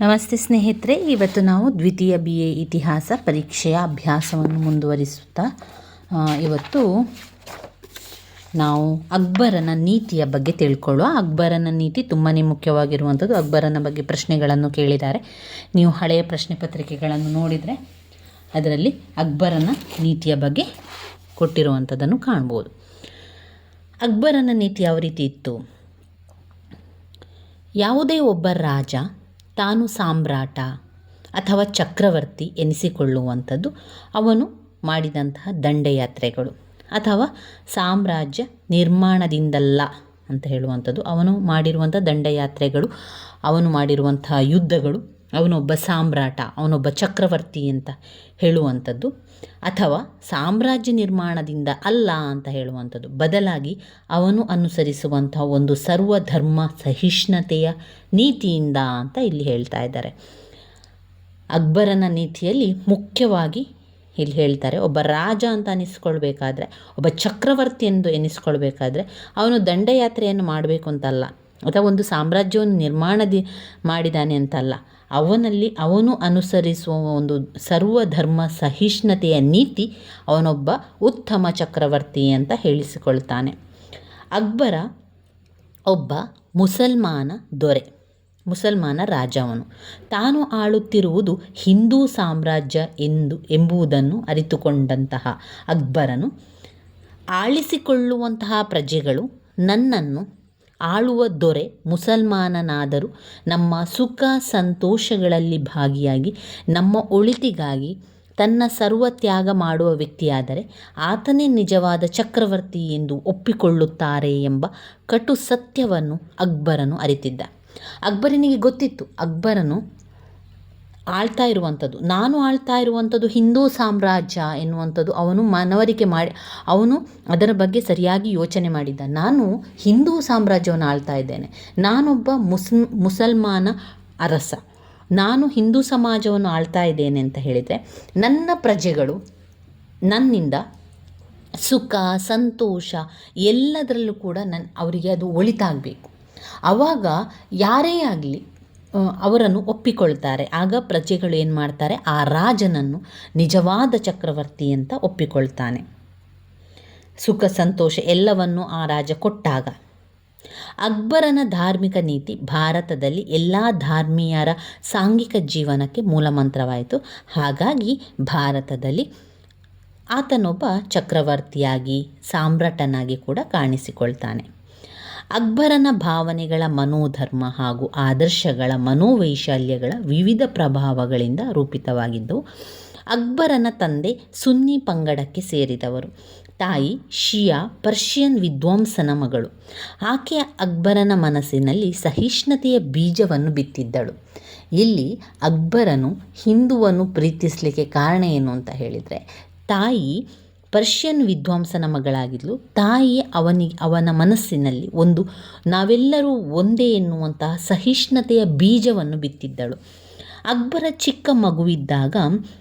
ನಮಸ್ತೆ ಸ್ನೇಹಿತರೆ, ಇವತ್ತು ನಾವು ದ್ವಿತೀಯ ಬಿ ಎ ಇತಿಹಾಸ ಪರೀಕ್ಷೆಯ ಅಭ್ಯಾಸವನ್ನು ಮುಂದುವರಿಸುತ್ತಾ ಇವತ್ತು ನಾವು ಅಕ್ಬರನ ನೀತಿಯ ಬಗ್ಗೆ ತಿಳ್ಕೊಳ್ಳುವ. ಅಕ್ಬರನ ನೀತಿ ತುಂಬಾ ಮುಖ್ಯವಾಗಿರುವಂಥದ್ದು. ಅಕ್ಬರನ ಬಗ್ಗೆ ಪ್ರಶ್ನೆಗಳನ್ನು ಕೇಳಿದ್ದಾರೆ. ನೀವು ಹಳೆಯ ಪ್ರಶ್ನೆ ಪತ್ರಿಕೆಗಳನ್ನು ನೋಡಿದರೆ ಅದರಲ್ಲಿ ಅಕ್ಬರನ ನೀತಿಯ ಬಗ್ಗೆ ಕೊಟ್ಟಿರುವಂಥದ್ದನ್ನು ಕಾಣ್ಬೋದು. ಅಕ್ಬರನ ನೀತಿ ಯಾವ ರೀತಿ ಇತ್ತು? ಯಾವುದೇ ಒಬ್ಬ ರಾಜ ತಾನು ಸಾಮ್ರಾಟ ಅಥವಾ ಚಕ್ರವರ್ತಿ ಎನಿಸಿಕೊಳ್ಳುವಂಥದ್ದು ಅವನು ಮಾಡಿದಂತಹ ದಂಡಯಾತ್ರೆಗಳು ಅಥವಾ ಸಾಮ್ರಾಜ್ಯ ನಿರ್ಮಾಣದಿಂದಲ್ಲ ಅಂತ ಹೇಳುವಂಥದ್ದು. ಅವನು ಮಾಡಿರುವಂಥ ದಂಡಯಾತ್ರೆಗಳು, ಅವನು ಮಾಡಿರುವಂತಹ ಯುದ್ಧಗಳು ಅವನೊಬ್ಬ ಸಾಮ್ರಾಟ, ಅವನೊಬ್ಬ ಚಕ್ರವರ್ತಿ ಅಂತ ಹೇಳುವಂಥದ್ದು. ಅಥವಾ ಸಾಮ್ರಾಜ್ಯ ನಿರ್ಮಾಣದಿಂದ ಅಲ್ಲ ಅಂತ ಹೇಳುವಂಥದ್ದು. ಬದಲಾಗಿ ಅವನು ಅನುಸರಿಸುವಂತಹ ಒಂದು ಸರ್ವಧರ್ಮ ಸಹಿಷ್ಣುತೆಯ ನೀತಿಯಿಂದ ಅಂತ ಇಲ್ಲಿ ಹೇಳ್ತಾ ಇದ್ದಾರೆ. ಅಕ್ಬರನ ನೀತಿಯಲ್ಲಿ ಮುಖ್ಯವಾಗಿ ಇಲ್ಲಿ ಹೇಳ್ತಾರೆ, ಒಬ್ಬ ರಾಜ ಅಂತ ಅನಿಸ್ಕೊಳ್ಬೇಕಾದ್ರೆ, ಒಬ್ಬ ಚಕ್ರವರ್ತಿ ಎಂದು ಎನಿಸ್ಕೊಳ್ಬೇಕಾದ್ರೆ ಅವನು ದಂಡಯಾತ್ರೆಯನ್ನು ಮಾಡಬೇಕು ಅಂತಲ್ಲ, ಅಥವಾ ಒಂದು ಸಾಮ್ರಾಜ್ಯವನ್ನು ನಿರ್ಮಾಣದಿ ಮಾಡಿದ್ದಾನೆ ಅಂತಲ್ಲ ಅವನಲ್ಲಿ ಅವನು ಅನುಸರಿಸುವ ಒಂದು ಸರ್ವಧರ್ಮ ಸಹಿಷ್ಣುತೆಯ ನೀತಿ ಅವನೊಬ್ಬ ಉತ್ತಮ ಚಕ್ರವರ್ತಿ ಅಂತ ಹೇಳಿಸಿಕೊಳ್ತಾನೆ. ಅಕ್ಬರ ಒಬ್ಬ ಮುಸಲ್ಮಾನ ದೊರೆ, ಮುಸಲ್ಮಾನ ರಾಜವನು. ತಾನು ಆಳುತ್ತಿರುವುದು ಹಿಂದೂ ಸಾಮ್ರಾಜ್ಯ ಎಂದು, ಎಂಬುದನ್ನು ಅರಿತುಕೊಂಡಂತಹ ಅಕ್ಬರನು ಆಳಿಸಿಕೊಳ್ಳುವಂತಹ ಪ್ರಜೆಗಳು ನನ್ನನ್ನು ಆಳುವ ದೊರೆ ಮುಸಲ್ಮಾನನಾದರೂ ನಮ್ಮ ಸುಖ ಸಂತೋಷಗಳಲ್ಲಿ ಭಾಗಿಯಾಗಿ, ನಮ್ಮ ಒಳಿತಿಗಾಗಿ ತನ್ನ ಸರ್ವ ತ್ಯಾಗ ಮಾಡುವ ವ್ಯಕ್ತಿಯಾದರೆ ಆತನೇ ನಿಜವಾದ ಚಕ್ರವರ್ತಿ ಎಂದು ಒಪ್ಪಿಕೊಳ್ಳುತ್ತಾರೆ ಎಂಬ ಕಟು ಸತ್ಯವನ್ನು ಅಕ್ಬರನು ಅರಿತಿದ್ದ. ಅಕ್ಬರನಿಗೆ ಗೊತ್ತಿತ್ತು, ಅಕ್ಬರನು ಆಳ್ತಾ ಇರುವಂಥದ್ದು. ನಾನು ಆಳ್ತಾ ಇರುವಂಥದ್ದು ಹಿಂದೂ ಸಾಮ್ರಾಜ್ಯ ಎನ್ನುವಂಥದ್ದು ಅವನು ಮನವರಿಕೆ ಮಾಡಿ, ಅವನು ಅದರ ಬಗ್ಗೆ ಸರಿಯಾಗಿ ಯೋಚನೆ ಮಾಡಿದ್ದ. ನಾನು ಹಿಂದೂ ಸಾಮ್ರಾಜ್ಯವನ್ನು ಆಳ್ತಾ ಇದ್ದೇನೆ. ನಾನೊಬ್ಬ ಮುಸ್ಲ್, ಮುಸಲ್ಮಾನ ಅರಸ. ನಾನು ಹಿಂದೂ ಸಮಾಜವನ್ನು ಆಳ್ತಾ ಇದ್ದೇನೆ ಅಂತ ಹೇಳಿದರೆ, ನನ್ನ ಪ್ರಜೆಗಳು ನನ್ನಿಂದ ಸುಖ, ಸಂತೋಷ ಎಲ್ಲದರಲ್ಲೂ ಕೂಡ ನನ್ನ ಅವರಿಗೆ ಅದು ಒಳಿತಾಗಬೇಕು. ಅವಾಗ ಯಾರೇ ಆಗಲಿ ಅವರನ್ನು ಒಪ್ಪಿಕೊಳ್ತಾರೆ. ಆಗ ಪ್ರಜೆಗಳು ಏನು ಮಾಡ್ತಾರೆ? ಆ ರಾಜನನ್ನು ನಿಜವಾದ ಚಕ್ರವರ್ತಿ ಅಂತ ಒಪ್ಪಿಕೊಳ್ತಾನೆ. ಸುಖ, ಸಂತೋಷ ಎಲ್ಲವನ್ನು ಆ ರಾಜ ಕೊಟ್ಟಾಗ. ಅಕ್ಬರನ ಧಾರ್ಮಿಕ ನೀತಿ ಭಾರತದಲ್ಲಿ ಎಲ್ಲ ಧಾರ್ಮೀಯರ ಸಾಂಘಿಕ ಜೀವನಕ್ಕೆ ಮೂಲಮಂತ್ರವಾಯಿತು. ಹಾಗಾಗಿ ಭಾರತದಲ್ಲಿ ಆತನೊಬ್ಬ ಚಕ್ರವರ್ತಿಯಾಗಿ, ಸಾಮ್ರಾಟನಾಗಿ ಕೂಡ ಕಾಣಿಸಿಕೊಳ್ತಾನೆ. ಅಕ್ಬರನ ಭಾವನೆಗಳ ಮನೋಧರ್ಮ ಹಾಗೂ ಆದರ್ಶಗಳ ಮನೋವೈಶಾಲ್ಯಗಳ ವಿವಿಧ ಪ್ರಭಾವಗಳಿಂದ ರೂಪಿತವಾಗಿದ್ದವು ಅಕ್ಬರನ ತಂದೆ ಸುನ್ನಿ ಪಂಗಡಕ್ಕೆ ಸೇರಿದವರು. ತಾಯಿ ಶಿಯಾ ಪರ್ಷಿಯನ್ ವಿದ್ವಾಂಸನ ಮಗಳು. ಆಕೆಯ ಅಕ್ಬರನ ಮನಸ್ಸಿನಲ್ಲಿ ಸಹಿಷ್ಣುತೆಯ ಬೀಜವನ್ನು ಬಿತ್ತಿದ್ದಳು. ಇಲ್ಲಿ ಅಕ್ಬರನು ಹಿಂದುವನ್ನು ಪ್ರೀತಿಸಲಿಕ್ಕೆ ಕಾರಣ ಏನು ಅಂತ ಹೇಳಿದರೆ, ತಾಯಿ ಪರ್ಷಿಯನ್ ವಿದ್ವಾಂಸನ ಮಗಳಾಗಿದ್ಲು. ತಾಯಿ ಅವನಿಗೆ, ಅವನ ಮನಸ್ಸಿನಲ್ಲಿ ಒಂದು, ನಾವೆಲ್ಲರೂ ಒಂದೇ ಎನ್ನುವಂತಹ ಸಹಿಷ್ಣುತೆಯ ಬೀಜವನ್ನು ಬಿತ್ತಿದ್ದಳು. ಅಕ್ಬರ ಚಿಕ್ಕ ಮಗುವಿದ್ದಾಗ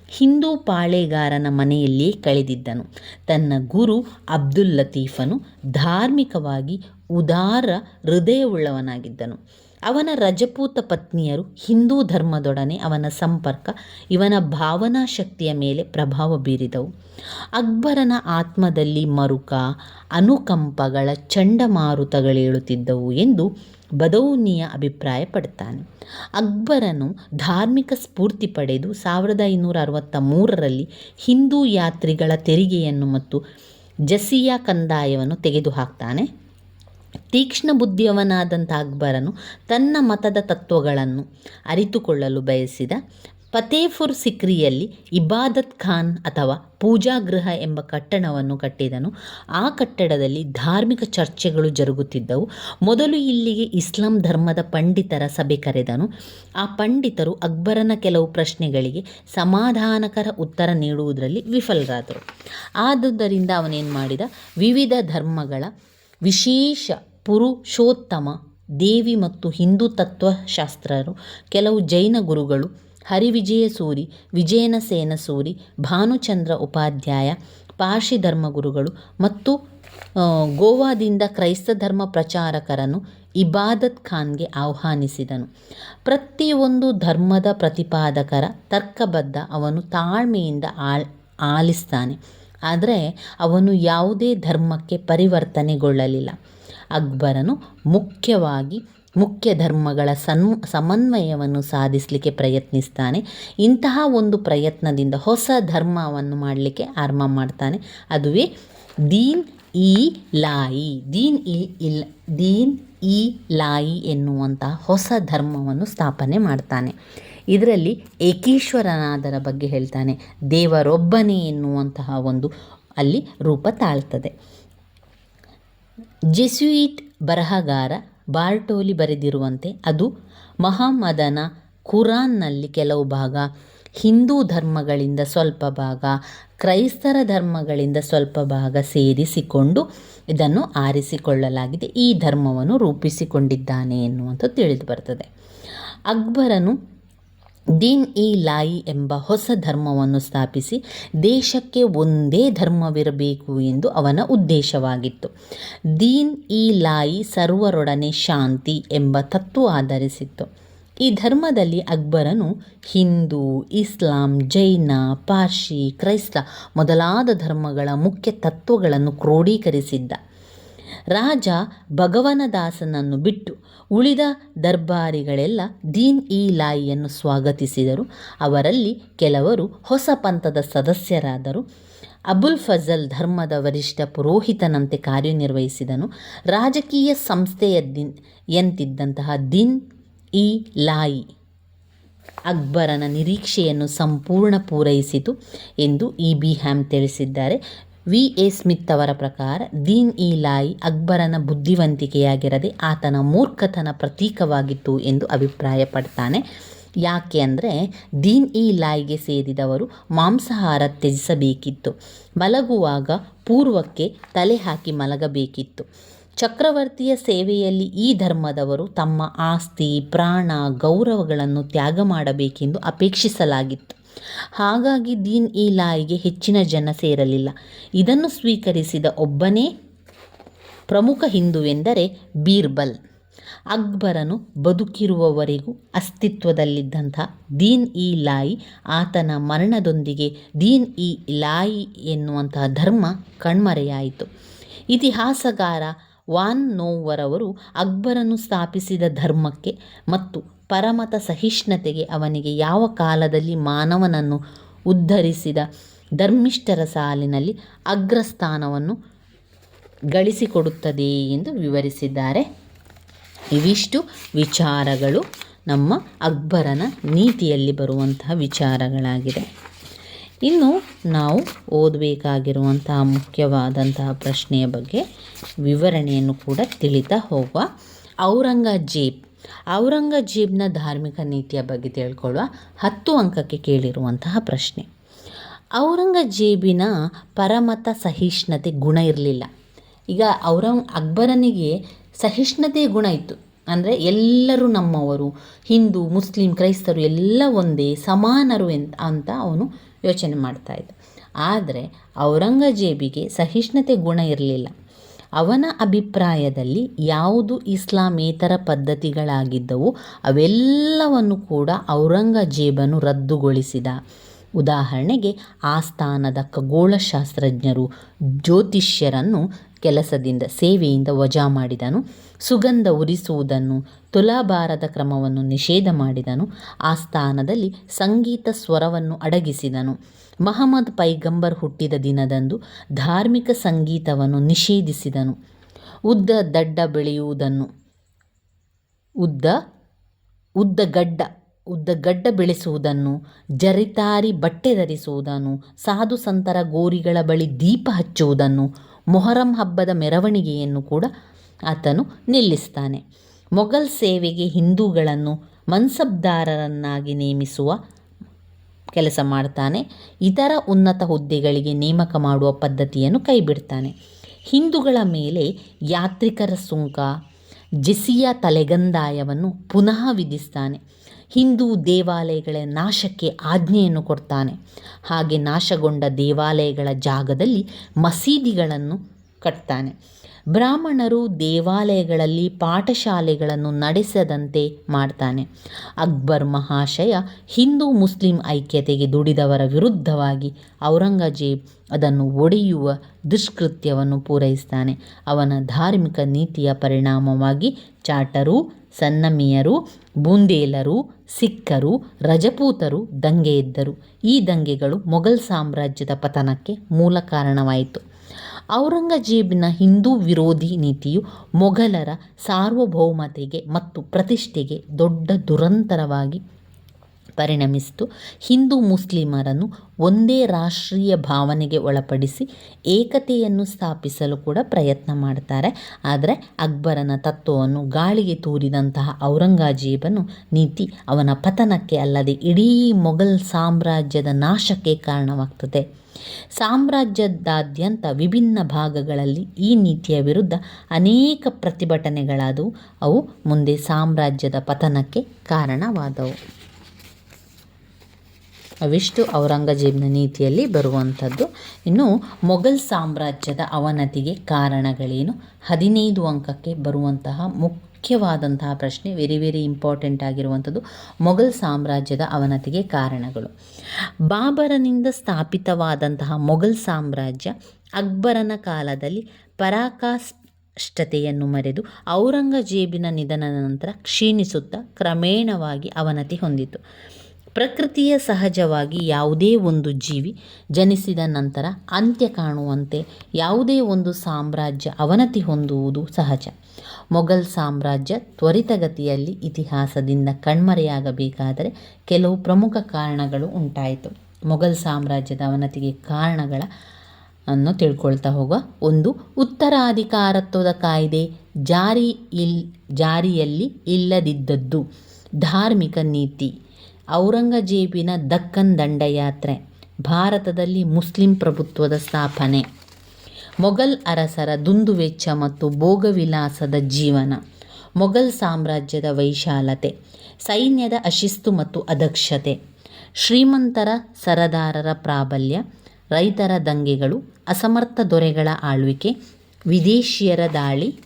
ಹಿಂದೂ ಪಾಳೆಗಾರನ ಮನೆಯಲ್ಲಿಯೇ ಕಳೆದಿದ್ದನು. ತನ್ನ ಗುರು ಅಬ್ದುಲ್ ಲತೀಫನು ಧಾರ್ಮಿಕವಾಗಿ ಉದಾರ ಹೃದಯವುಳ್ಳವನಾಗಿದ್ದನು. ಅವನ ರಜಪೂತ ಪತ್ನಿಯರು ಹಿಂದೂ ಧರ್ಮದೊಡನೆ ಅವನ ಸಂಪರ್ಕ, ಇವನ ಭಾವನಾ ಶಕ್ತಿಯ ಮೇಲೆ ಪ್ರಭಾವ ಬೀರಿದವು. ಅಕ್ಬರನ ಆತ್ಮದಲ್ಲಿ ಮರುಕ, ಅನುಕಂಪಗಳ ಚಂಡಮಾರುತಗಳೇಳುತ್ತಿದ್ದವು ಎಂದು ಬದೌನಿಯ ಅಭಿಪ್ರಾಯ ಪಡ್ತಾನೆ. ಅಕ್ಬರನು ಧಾರ್ಮಿಕ ಸ್ಫೂರ್ತಿ ಪಡೆದು ಸಾವಿರದ ಐನೂರ ಅರವತ್ತ ಮೂರರಲ್ಲಿ ಹಿಂದೂ ಯಾತ್ರಿಗಳ ತೆರಿಗೆಯನ್ನು ಮತ್ತು ಜಸಿಯಾ ಕಂದಾಯವನ್ನು ತೆಗೆದುಹಾಕ್ತಾನೆ. ತೀಕ್ಷ್ಣ ಬುದ್ಧಿಯವನಾದಂಥ ಅಕ್ಬರನು ತನ್ನ ಮತದ ತತ್ವಗಳನ್ನು ಅರಿತುಕೊಳ್ಳಲು ಬಯಸಿದ ಫತೇಫುರ್ ಸಿಕ್ರಿಯಲ್ಲಿ ಇಬಾದತ್ ಖಾನ್ ಅಥವಾ ಪೂಜಾಗೃಹ ಎಂಬ ಕಟ್ಟಡವನ್ನು ಕಟ್ಟಿದನು. ಆ ಕಟ್ಟಡದಲ್ಲಿ ಧಾರ್ಮಿಕ ಚರ್ಚೆಗಳು ಜರುಗುತ್ತಿದ್ದವು. ಮೊದಲು ಇಲ್ಲಿಗೆ ಇಸ್ಲಾಂ ಧರ್ಮದ ಪಂಡಿತರ ಸಭೆ ಕರೆದನು. ಆ ಪಂಡಿತರು ಅಕ್ಬರನ ಕೆಲವು ಪ್ರಶ್ನೆಗಳಿಗೆ ಸಮಾಧಾನಕರ ಉತ್ತರ ನೀಡುವುದರಲ್ಲಿ ವಿಫಲರಾದರು. ಆದುದರಿಂದ ಅವನೇನು ಮಾಡಿದ? ವಿವಿಧ ಧರ್ಮಗಳ ವಿಶೇಷ ಪುರುಷೋತ್ತಮ ದೇವಿ ಮತ್ತು ಹಿಂದೂ ತತ್ವಶಾಸ್ತ್ರರು, ಕೆಲವು ಜೈನ ಗುರುಗಳು ಹರಿವಿಜಯ ಸೂರಿ ವಿಜಯನ ಸೇನ ಸೂರಿ ಭಾನುಚಂದ್ರ ಉಪಾಧ್ಯಾಯ ಪಾರ್ಸಿ ಧರ್ಮಗುರುಗಳು ಮತ್ತು ಗೋವಾದಿಂದ ಕ್ರೈಸ್ತ ಧರ್ಮ ಪ್ರಚಾರಕರನ್ನು ಇಬಾದತ್ ಖಾನ್ಗೆ ಆಹ್ವಾನಿಸಿದನು. ಪ್ರತಿಯೊಂದು ಧರ್ಮದ ಪ್ರತಿಪಾದಕರ ತರ್ಕಬದ್ಧ ಅವನು ತಾಳ್ಮೆಯಿಂದ ಆಲ್ ಆಲಿಸ್ತಾನೆ. ಆದರೆ ಅವನು ಯಾವುದೇ ಧರ್ಮಕ್ಕೆ ಪರಿವರ್ತನೆಗೊಳ್ಳಲಿಲ್ಲ. ಅಕ್ಬರನು ಮುಖ್ಯವಾಗಿ ಮುಖ್ಯ ಧರ್ಮಗಳ ಸನ್ ಸಮನ್ವಯವನ್ನು ಸಾಧಿಸಲಿಕ್ಕೆ ಪ್ರಯತ್ನಿಸ್ತಾನೆ. ಇಂತಹ ಒಂದು ಪ್ರಯತ್ನದಿಂದ ಹೊಸ ಧರ್ಮವನ್ನು ಮಾಡಲಿಕ್ಕೆ ಆರಂಭ ಮಾಡ್ತಾನೆ. ಅದುವೇ ದೀನ್ ಇ ಲಾಯಿ, ದೀನ್ ಇ ಇಲ್, ದೀನ್ ಇ ಲಾಯಿ ಎನ್ನುವಂತಹ ಹೊಸ ಧರ್ಮವನ್ನು ಸ್ಥಾಪನೆ ಮಾಡ್ತಾನೆ. ಇದರಲ್ಲಿ ಏಕೀಶ್ವರನಾದರ ಬಗ್ಗೆ ಹೇಳ್ತಾನೆ. ದೇವರೊಬ್ಬನೇ ಎನ್ನುವಂತಹ ಒಂದು ಅಲ್ಲಿ ರೂಪ ತಾಳ್ತದೆ. ಜೆಸ್ಯುಯಿಟ್ ಬರಹಗಾರ ಬಾರ್ಟೋಲಿ ಬರೆದಿರುವಂತೆ ಅದು ಮಹಮ್ಮದನ ಕುರಾನ್ನಲ್ಲಿ ಕೆಲವು ಭಾಗ, ಹಿಂದೂ ಧರ್ಮಗಳಿಂದ ಸ್ವಲ್ಪ ಭಾಗ, ಕ್ರೈಸ್ತರ ಧರ್ಮಗಳಿಂದ ಸ್ವಲ್ಪ ಭಾಗ ಸೇರಿಸಿಕೊಂಡು ಇದನ್ನು ಆರಿಸಿಕೊಳ್ಳಲಾಗಿದೆ. ಈ ಧರ್ಮವನ್ನು ರೂಪಿಸಿಕೊಂಡಿದ್ದಾನೆ ಎನ್ನುವಂಥದ್ದು ತಿಳಿದು ಬರ್ತದೆ. ಅಕ್ಬರನು ದೀನ್ ಇ ಲಾಯಿ ಎಂಬ ಹೊಸ ಧರ್ಮವನ್ನು ಸ್ಥಾಪಿಸಿ ದೇಶಕ್ಕೆ ಒಂದೇ ಧರ್ಮವಿರಬೇಕು ಎಂದು ಅವನ ಉದ್ದೇಶವಾಗಿತ್ತು. ದೀನ್ ಇ ಲಾಯಿ ಸರ್ವರೊಡನೆ ಶಾಂತಿ ಎಂಬ ತತ್ವ ಆಧರಿಸಿತ್ತು. ಈ ಧರ್ಮದಲ್ಲಿ ಅಕ್ಬರನು ಹಿಂದೂ, ಇಸ್ಲಾಂ, ಜೈನ ಪಾರ್ಶಿ ಕ್ರೈಸ್ತ ಮೊದಲಾದ ಧರ್ಮಗಳ ಮುಖ್ಯ ತತ್ವಗಳನ್ನು ಕ್ರೋಢೀಕರಿಸಿದ್ದ ರಾಜ ಭಗವನದಾಸನನ್ನು ಬಿಟ್ಟು ಉಳಿದ ದರ್ಬಾರಿಗಳೆಲ್ಲ ದೀನ್ ಇ ಲಾಯಿಯನ್ನು ಸ್ವಾಗತಿಸಿದರು. ಅವರಲ್ಲಿ ಕೆಲವರು ಹೊಸ ಪಂಥದ ಸದಸ್ಯರಾದರು. ಅಬುಲ್ ಫಜಲ್ ಧರ್ಮದ ವರಿಷ್ಠ ಪುರೋಹಿತನಂತೆ ಕಾರ್ಯನಿರ್ವಹಿಸಿದನು. ರಾಜಕೀಯ ಸಂಸ್ಥೆಯ ದಿನ್ ಎಂತಿದ್ದಂತಹ ದಿನ್ ಇ ಲಾಯಿ ಅಕ್ಬರನ ನಿರೀಕ್ಷೆಯನ್ನು ಸಂಪೂರ್ಣ ಪೂರೈಸಿತು ಎಂದು ಇ ಬಿ ಹ್ಯಾಮ್ ತಿಳಿಸಿದ್ದಾರೆ. ವಿ. ಎ. ಸ್ಮಿತ್ ಅವರ ಪ್ರಕಾರ ದೀನ್ ಇ. ಲಾಯಿ ಅಕ್ಬರನ ಬುದ್ಧಿವಂತಿಕೆಯಾಗಿರದೆ ಆತನ ಮೂರ್ಖತನ ಪ್ರತೀಕವಾಗಿತ್ತು ಎಂದು ಅಭಿಪ್ರಾಯಪಡ್ತಾನೆ. ಯಾಕೆ ಅಂದರೆ ದೀನ್ ಇ. ಲಾಯಿಗೆ ಸೇರಿದವರು ಮಾಂಸಾಹಾರ ತ್ಯಜಿಸಬೇಕಿತ್ತು. ಮಲಗುವಾಗ ಪೂರ್ವಕ್ಕೆ ತಲೆ ಹಾಕಿ ಮಲಗಬೇಕಿತ್ತು. ಚಕ್ರವರ್ತಿಯ ಸೇವೆಯಲ್ಲಿ ಈ ಧರ್ಮದವರು ತಮ್ಮ ಆಸ್ತಿ, ಪ್ರಾಣ, ಗೌರವಗಳನ್ನು ತ್ಯಾಗ ಮಾಡಬೇಕೆಂದು ಅಪೇಕ್ಷಿಸಲಾಗಿತ್ತು. ಹಾಗಾಗಿ ದೀನ್ ಇ ಲಾಯಿಗೆ ಹೆಚ್ಚಿನ ಜನ ಸೇರಲಿಲ್ಲ. ಇದನ್ನು ಸ್ವೀಕರಿಸಿದ ಒಬ್ಬನೇ ಪ್ರಮುಖ ಹಿಂದುವೆಂದರೆ ಬೀರ್ಬಲ್. ಅಕ್ಬರನು ಬದುಕಿರುವವರೆಗೂ ಅಸ್ತಿತ್ವದಲ್ಲಿದ್ದಂಥ ದೀನ್ ಇ ಲಾಯಿ, ಆತನ ಮರಣದೊಂದಿಗೆ ದೀನ್ ಇ ಲಾಯಿ ಎನ್ನುವಂತಹ ಧರ್ಮ ಕಣ್ಮರೆಯಾಯಿತು. ಇತಿಹಾಸಗಾರ ವಾನ್ ನೋವರವರು ಅಕ್ಬರನು ಸ್ಥಾಪಿಸಿದ ಧರ್ಮಕ್ಕೆ ಮತ್ತು ಪರಮತ ಸಹಿಷ್ಣುತೆಗೆ ಅವನಿಗೆ ಯಾವ ಕಾಲದಲ್ಲಿ ಮಾನವನನ್ನು ಉದ್ಧರಿಸಿದ ಧರ್ಮಿಷ್ಠರ ಸಾಲಿನಲ್ಲಿ ಅಗ್ರಸ್ಥಾನವನ್ನು ಗಳಿಸಿಕೊಡುತ್ತದೆ ಎಂದು ವಿವರಿಸಿದ್ದಾರೆ. ಇವಿಷ್ಟು ವಿಚಾರಗಳು. ನಮ್ಮ ಅಕ್ಬರನ ನೀತಿಯಲ್ಲಿ ಬರುವಂತಹ ವಿಚಾರಗಳಾಗಿದೆ ಇನ್ನು ನಾವು ಓದಬೇಕಾಗಿರುವಂತಹ ಮುಖ್ಯವಾದಂತಹ ಪ್ರಶ್ನೆಯ ಬಗ್ಗೆ ವಿವರಣೆಯನ್ನು ಕೂಡ ತಿಳಿತಾ ಹೋಗುವ. ಔರಂಗಜೇಬ್ ಔರಂಗಜೇಬ್ನ ಧಾರ್ಮಿಕ ನೀತಿಯ ಬಗ್ಗೆ ತಿಳ್ಕೊಳ್ಳುವ ಹತ್ತು ಅಂಕಕ್ಕೆ ಕೇಳಿರುವಂತಹ ಪ್ರಶ್ನೆ. ಔರಂಗಜೇಬಿನ ಪರಮತ ಸಹಿಷ್ಣುತೆ ಗುಣ ಇರಲಿಲ್ಲ. ಈಗ ಔರಂಗ್ ಅಕ್ಬರನಿಗೆ ಸಹಿಷ್ಣುತೆ ಗುಣ ಇತ್ತು. ಅಂದರೆ ಎಲ್ಲರೂ ನಮ್ಮವರು, ಹಿಂದೂ, ಮುಸ್ಲಿಂ, ಕ್ರೈಸ್ತರು ಎಲ್ಲ ಒಂದೇ ಸಮಾನರು ಎಂತ ಅಂತ ಅವನು ಯೋಚನೆ ಮಾಡ್ತಾ ಇದ್ದ. ಆದರೆ ಔರಂಗಜೇಬಿಗೆ ಸಹಿಷ್ಣುತೆ ಗುಣ ಇರಲಿಲ್ಲ. ಅವನ ಅಭಿಪ್ರಾಯದಲ್ಲಿ ಯಾವುದು ಇಸ್ಲಾಮೇತರ ಪದ್ಧತಿಗಳಾಗಿದ್ದವು ಅವೆಲ್ಲವನ್ನು ಕೂಡ ಔರಂಗಜೇಬನು ರದ್ದುಗೊಳಿಸಿದ. ಉದಾಹರಣೆಗೆ, ಆಸ್ಥಾನದ ಖಗೋಳಶಾಸ್ತ್ರಜ್ಞರು ಜ್ಯೋತಿಷ್ಯರನ್ನು ಕೆಲಸದಿಂದ, ಸೇವೆಯಿಂದ ವಜಾ ಮಾಡಿದನು, ಸುಗಂಧ ಉರಿಸುವುದನ್ನು ತುಲಾಭಾರದ ಕ್ರಮವನ್ನು ನಿಷೇಧ ಮಾಡಿದನು ಆ ಸ್ಥಾನದಲ್ಲಿ ಸಂಗೀತ ಸ್ವರವನ್ನು ಅಡಗಿಸಿದನು. ಮಹಮ್ಮದ್ ಪೈಗಂಬರ್ ಹುಟ್ಟಿದ ದಿನದಂದು ಧಾರ್ಮಿಕ ಸಂಗೀತವನ್ನು ನಿಷೇಧಿಸಿದನು. ಉದ್ದ ದಡ್ಡ ಬೆಳೆಯುವುದನ್ನು, ಉದ್ದ ಉದ್ದ ಗಡ್ಡ ಉದ್ದ ಗಡ್ಡ ಬೆಳೆಸುವುದನ್ನು, ಜರಿತಾರಿ ಬಟ್ಟೆ ಧರಿಸುವುದನ್ನು, ಸಾಧು ಸಂತರ ಗೋರಿಗಳ ಬಳಿ ದೀಪ ಹಚ್ಚುವುದನ್ನು, ಮೊಹರಂ ಹಬ್ಬದ ಮೆರವಣಿಗೆಯನ್ನು ಕೂಡ ಆತನು ನಿಲ್ಲಿಸ್ತಾನೆ ಮೊಘಲ್ ಸೇವೆಗೆ ಹಿಂದೂಗಳನ್ನು ಮನ್ಸಬ್ದಾರರನ್ನಾಗಿ ನೇಮಿಸುವ ಕೆಲಸ ಮಾಡ್ತಾನೆ. ಇತರ ಉನ್ನತ ಹುದ್ದೆಗಳಿಗೆ ನೇಮಕ ಮಾಡುವ ಪದ್ಧತಿಯನ್ನು ಕೈಬಿಡ್ತಾನೆ. ಹಿಂದೂಗಳ ಮೇಲೆ ಯಾತ್ರಿಕರ ಸುಂಕ, ಜೆಸಿಯಾ ತಲೆಗಂದಾಯವನ್ನು ಪುನಃ ವಿಧಿಸ್ತಾನೆ. ಹಿಂದೂ ದೇವಾಲಯಗಳ ನಾಶಕ್ಕೆ ಆಜ್ಞೆಯನ್ನು ಕೊಡ್ತಾನೆ. ಹಾಗೆ ನಾಶಗೊಂಡ ದೇವಾಲಯಗಳ ಜಾಗದಲ್ಲಿ ಮಸೀದಿಗಳನ್ನು ಕಟ್ತಾನೆ. ಬ್ರಾಹ್ಮಣರು ದೇವಾಲಯಗಳಲ್ಲಿ ಪಾಠಶಾಲೆಗಳನ್ನು ನಡೆಸದಂತೆ ಮಾಡ್ತಾನೆ. ಅಕ್ಬರ್ ಮಹಾಶಯ ಹಿಂದೂ ಮುಸ್ಲಿಂ ಐಕ್ಯತೆಗೆ ದುಡಿದವರ ವಿರುದ್ಧವಾಗಿ ಔರಂಗಜೇಬ್ ಅದನ್ನು ಒಡೆಯುವ ದುಷ್ಕೃತ್ಯವನ್ನು ಪೂರೈಸ್ತಾನೆ. ಅವನ ಧಾರ್ಮಿಕ ನೀತಿಯ ಪರಿಣಾಮವಾಗಿ ಚಾಟರು, ಸನ್ನಮಿಯರು, ಬುಂದೇಲರು, ಸಿಖ್ಖರು, ರಜಪೂತರು ದಂಗೆ ಎದ್ದರು. ಈ ದಂಗೆಗಳು ಮೊಘಲ್ ಸಾಮ್ರಾಜ್ಯದ ಪತನಕ್ಕೆ ಮೂಲ ಕಾರಣವಾಯಿತು. ಔರಂಗಜೇಬಿನ ಹಿಂದೂ ವಿರೋಧಿ ನೀತಿಯು ಮೊಘಲರ ಸಾರ್ವಭೌಮತೆಗೆ ಮತ್ತು ಪ್ರತಿಷ್ಠೆಗೆ ದೊಡ್ಡ ದುರಂತರವಾಗಿ ಪರಿಣಮಿಸಿತು. ಹಿಂದೂ ಮುಸ್ಲಿಮರನ್ನು ಒಂದೇ ರಾಷ್ಟ್ರೀಯ ಭಾವನೆಗೆ ಒಳಪಡಿಸಿ ಏಕತೆಯನ್ನು ಸ್ಥಾಪಿಸಲು ಕೂಡ ಪ್ರಯತ್ನ ಮಾಡ್ತಾರೆ. ಆದರೆ ಅಕ್ಬರನ ತತ್ವವನ್ನು ಗಾಳಿಗೆ ತೂರಿದಂತಹ ಔರಂಗಜೇಬನು ನೀತಿ ಅವನ ಪತನಕ್ಕೆ ಅಲ್ಲದೆ ಇಡೀ ಮೊಘಲ್ ಸಾಮ್ರಾಜ್ಯದ ನಾಶಕ್ಕೆ ಕಾರಣವಾಗ್ತದೆ. ಸಾಮ್ರಾಜ್ಯದಾದ್ಯಂತ ವಿಭಿನ್ನ ಭಾಗಗಳಲ್ಲಿ ಈ ನೀತಿಯ ವಿರುದ್ಧ ಅನೇಕ ಪ್ರತಿಭಟನೆಗಳಾದವು. ಅವು ಮುಂದೆ ಸಾಮ್ರಾಜ್ಯದ ಪತನಕ್ಕೆ ಕಾರಣವಾದವು. ಅವಿಷ್ಟು ಔರಂಗಜೇಬ್ನ ನೀತಿಯಲ್ಲಿ ಬರುವಂಥದ್ದು. ಇನ್ನು ಮೊಘಲ್ ಸಾಮ್ರಾಜ್ಯದ ಅವನತಿಗೆ ಕಾರಣಗಳೇನು? ಹದಿನೈದು ಅಂಕಕ್ಕೆ ಬರುವಂತಹ ಮುಖ್ಯವಾದಂತಹ ಪ್ರಶ್ನೆ ವೆರಿ ವೆರಿ ಇಂಪಾರ್ಟೆಂಟ್ ಆಗಿರುವಂಥದ್ದು ಮೊಘಲ್ ಸಾಮ್ರಾಜ್ಯದ ಅವನತಿಗೆ ಕಾರಣಗಳು. ಬಾಬರನಿಂದ ಸ್ಥಾಪಿತವಾದಂತಹ ಮೊಘಲ್ ಸಾಮ್ರಾಜ್ಯ ಅಕ್ಬರನ ಕಾಲದಲ್ಲಿ ಪರಾಕಾಷ್ಠತೆಯನ್ನು ಮರೆದು ಔರಂಗಜೇಬಿನ ನಿಧನದ ನಂತರ ಕ್ಷೀಣಿಸುತ್ತಾ ಕ್ರಮೇಣವಾಗಿ ಅವನತಿ ಹೊಂದಿತು. ಪ್ರಕೃತಿಯ ಸಹಜವಾಗಿ ಯಾವುದೇ ಒಂದು ಜೀವಿ ಜನಿಸಿದ ನಂತರ ಅಂತ್ಯ ಕಾಣುವಂತೆ ಯಾವುದೇ ಒಂದು ಸಾಮ್ರಾಜ್ಯ ಅವನತಿ ಹೊಂದುವುದು ಸಹಜ. ಮೊಘಲ್ ಸಾಮ್ರಾಜ್ಯ ತ್ವರಿತಗತಿಯಲ್ಲಿ ಇತಿಹಾಸದಿಂದ ಕಣ್ಮರೆಯಾಗಬೇಕಾದರೆ ಕೆಲವು ಪ್ರಮುಖ ಕಾರಣಗಳು ಉಂಟಾಯಿತು. ಮೊಘಲ್ ಸಾಮ್ರಾಜ್ಯದ ಅವನತಿಗೆ ಕಾರಣಗಳ ಅನ್ನು ತಿಳ್ಕೊಳ್ತಾ ಹೋಗುವ ಒಂದು ಉತ್ತರಾಧಿಕಾರತ್ವದ ಕಾಯ್ದೆ ಜಾರಿ ಇಲ್, ಜಾರಿಯಲ್ಲಿ ಇಲ್ಲದಿದ್ದದ್ದು ಧಾರ್ಮಿಕ ನೀತಿ. ಔರಂಗಜೇಬಿನ ದಕ್ಕನ್ ದಂಡಯಾತ್ರೆ, ಭಾರತದಲ್ಲಿ ಮುಸ್ಲಿಂ ಪ್ರಭುತ್ವದ ಸ್ಥಾಪನೆ. ಮೊಘಲ್ ಅರಸರ ದುಂದುವೆಚ್ಚ ಮತ್ತು ಭೋಗವಿಲಾಸದ ಜೀವನ, ಮೊಘಲ್ ಸಾಮ್ರಾಜ್ಯದ ವೈಶಾಲತೆ, ಸೈನ್ಯದ ಅಶಿಸ್ತು ಮತ್ತು ಅದಕ್ಷತೆ, ಶ್ರೀಮಂತರ ಸರದಾರರ ಪ್ರಾಬಲ್ಯ, ರೈತರ ದಂಗೆಗಳು, ಅಸಮರ್ಥ ದೊರೆಗಳ ಆಳ್ವಿಕೆ, ವಿದೇಶಿಯರ ದಾಳಿ.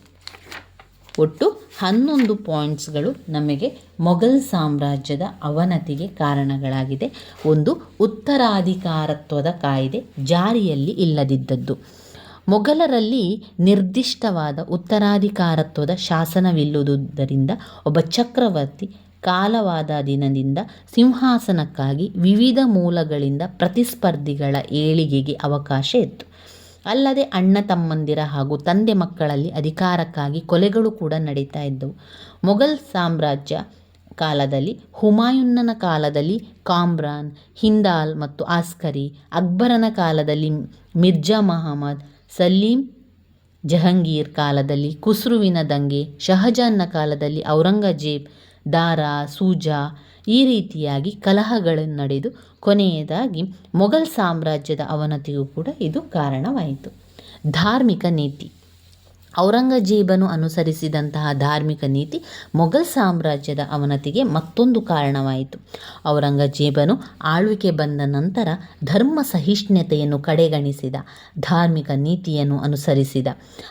ಒಟ್ಟು ಹನ್ನೊಂದು ಪಾಯಿಂಟ್ಸ್ಗಳು ನಮಗೆ ಮೊಘಲ್ ಸಾಮ್ರಾಜ್ಯದ ಅವನತಿಗೆ ಕಾರಣಗಳಾಗಿದೆ. ಒಂದು, ಉತ್ತರಾಧಿಕಾರತ್ವದ ಕಾಯ್ದೆ ಜಾರಿಯಲ್ಲಿ ಇಲ್ಲದಿದ್ದದ್ದು. ಮೊಘಲರಲ್ಲಿ ನಿರ್ದಿಷ್ಟವಾದ ಉತ್ತರಾಧಿಕಾರತ್ವದ ಶಾಸನವಿಲ್ಲದುದರಿಂದ ಒಬ್ಬ ಚಕ್ರವರ್ತಿ ಕಾಲವಾದ ದಿನದಿಂದ ಸಿಂಹಾಸನಕ್ಕಾಗಿ ವಿವಿಧ ಮೂಲಗಳಿಂದ ಪ್ರತಿಸ್ಪರ್ಧಿಗಳ ಏಳಿಗೆಗೆ ಅವಕಾಶ ಇತ್ತು. ಅಲ್ಲದೆ ಅಣ್ಣ ತಮ್ಮಂದಿರ ಹಾಗೂ ತಂದೆ ಮಕ್ಕಳಲ್ಲಿ ಅಧಿಕಾರಕ್ಕಾಗಿ ಕೊಲೆಗಳು ಕೂಡ ನಡೀತಾ ಇದ್ದವು. ಮೊಘಲ್ ಸಾಮ್ರಾಜ್ಯ ಕಾಲದಲ್ಲಿ ಹುಮಾಯೂನ್ನನ ಕಾಲದಲ್ಲಿ ಕಾಮ್ರಾನ್, ಹಿಂದಾಲ್ ಮತ್ತು ಆಸ್ಕರಿ, ಅಕ್ಬರನ ಕಾಲದಲ್ಲಿ ಮಿರ್ಜಾ ಮಹಮ್ಮದ್, ಸಲೀಂ ಜಹಂಗೀರ್ ಕಾಲದಲ್ಲಿ ಕುಸ್ರುವಿನ ದಂಗೆ, ಶಹಜಾನ್ನ ಕಾಲದಲ್ಲಿ ಔರಂಗಜೇಬ್, ದಾರಾ, ಸೂಜಾ ಈ ರೀತಿಯಾಗಿ ಕಲಹಗಳು ನಡೆದು ಕೊನೆಯದಾಗಿ ಮೊಘಲ್ ಸಾಮ್ರಾಜ್ಯದ ಅವನತಿಗೂ ಕೂಡ ಇದು ಕಾರಣವಾಯಿತು. ಧಾರ್ಮಿಕ ನೀತಿ. ಔರಂಗಜೇಬನು ಅನುಸರಿಸಿದಂತಹ ಧಾರ್ಮಿಕ ನೀತಿ ಮೊಘಲ್ ಸಾಮ್ರಾಜ್ಯದ ಅವನತಿಗೆ ಮತ್ತೊಂದು ಕಾರಣವಾಯಿತು. ಔರಂಗಜೇಬನು ಆಳ್ವಿಕೆ ಬಂದ ನಂತರ ಧರ್ಮ ಸಹಿಷ್ಣುತೆಯನ್ನು ಕಡೆಗಣಿಸಿದ, ಧಾರ್ಮಿಕ ನೀತಿಯನ್ನು ಅನುಸರಿಸಿದ.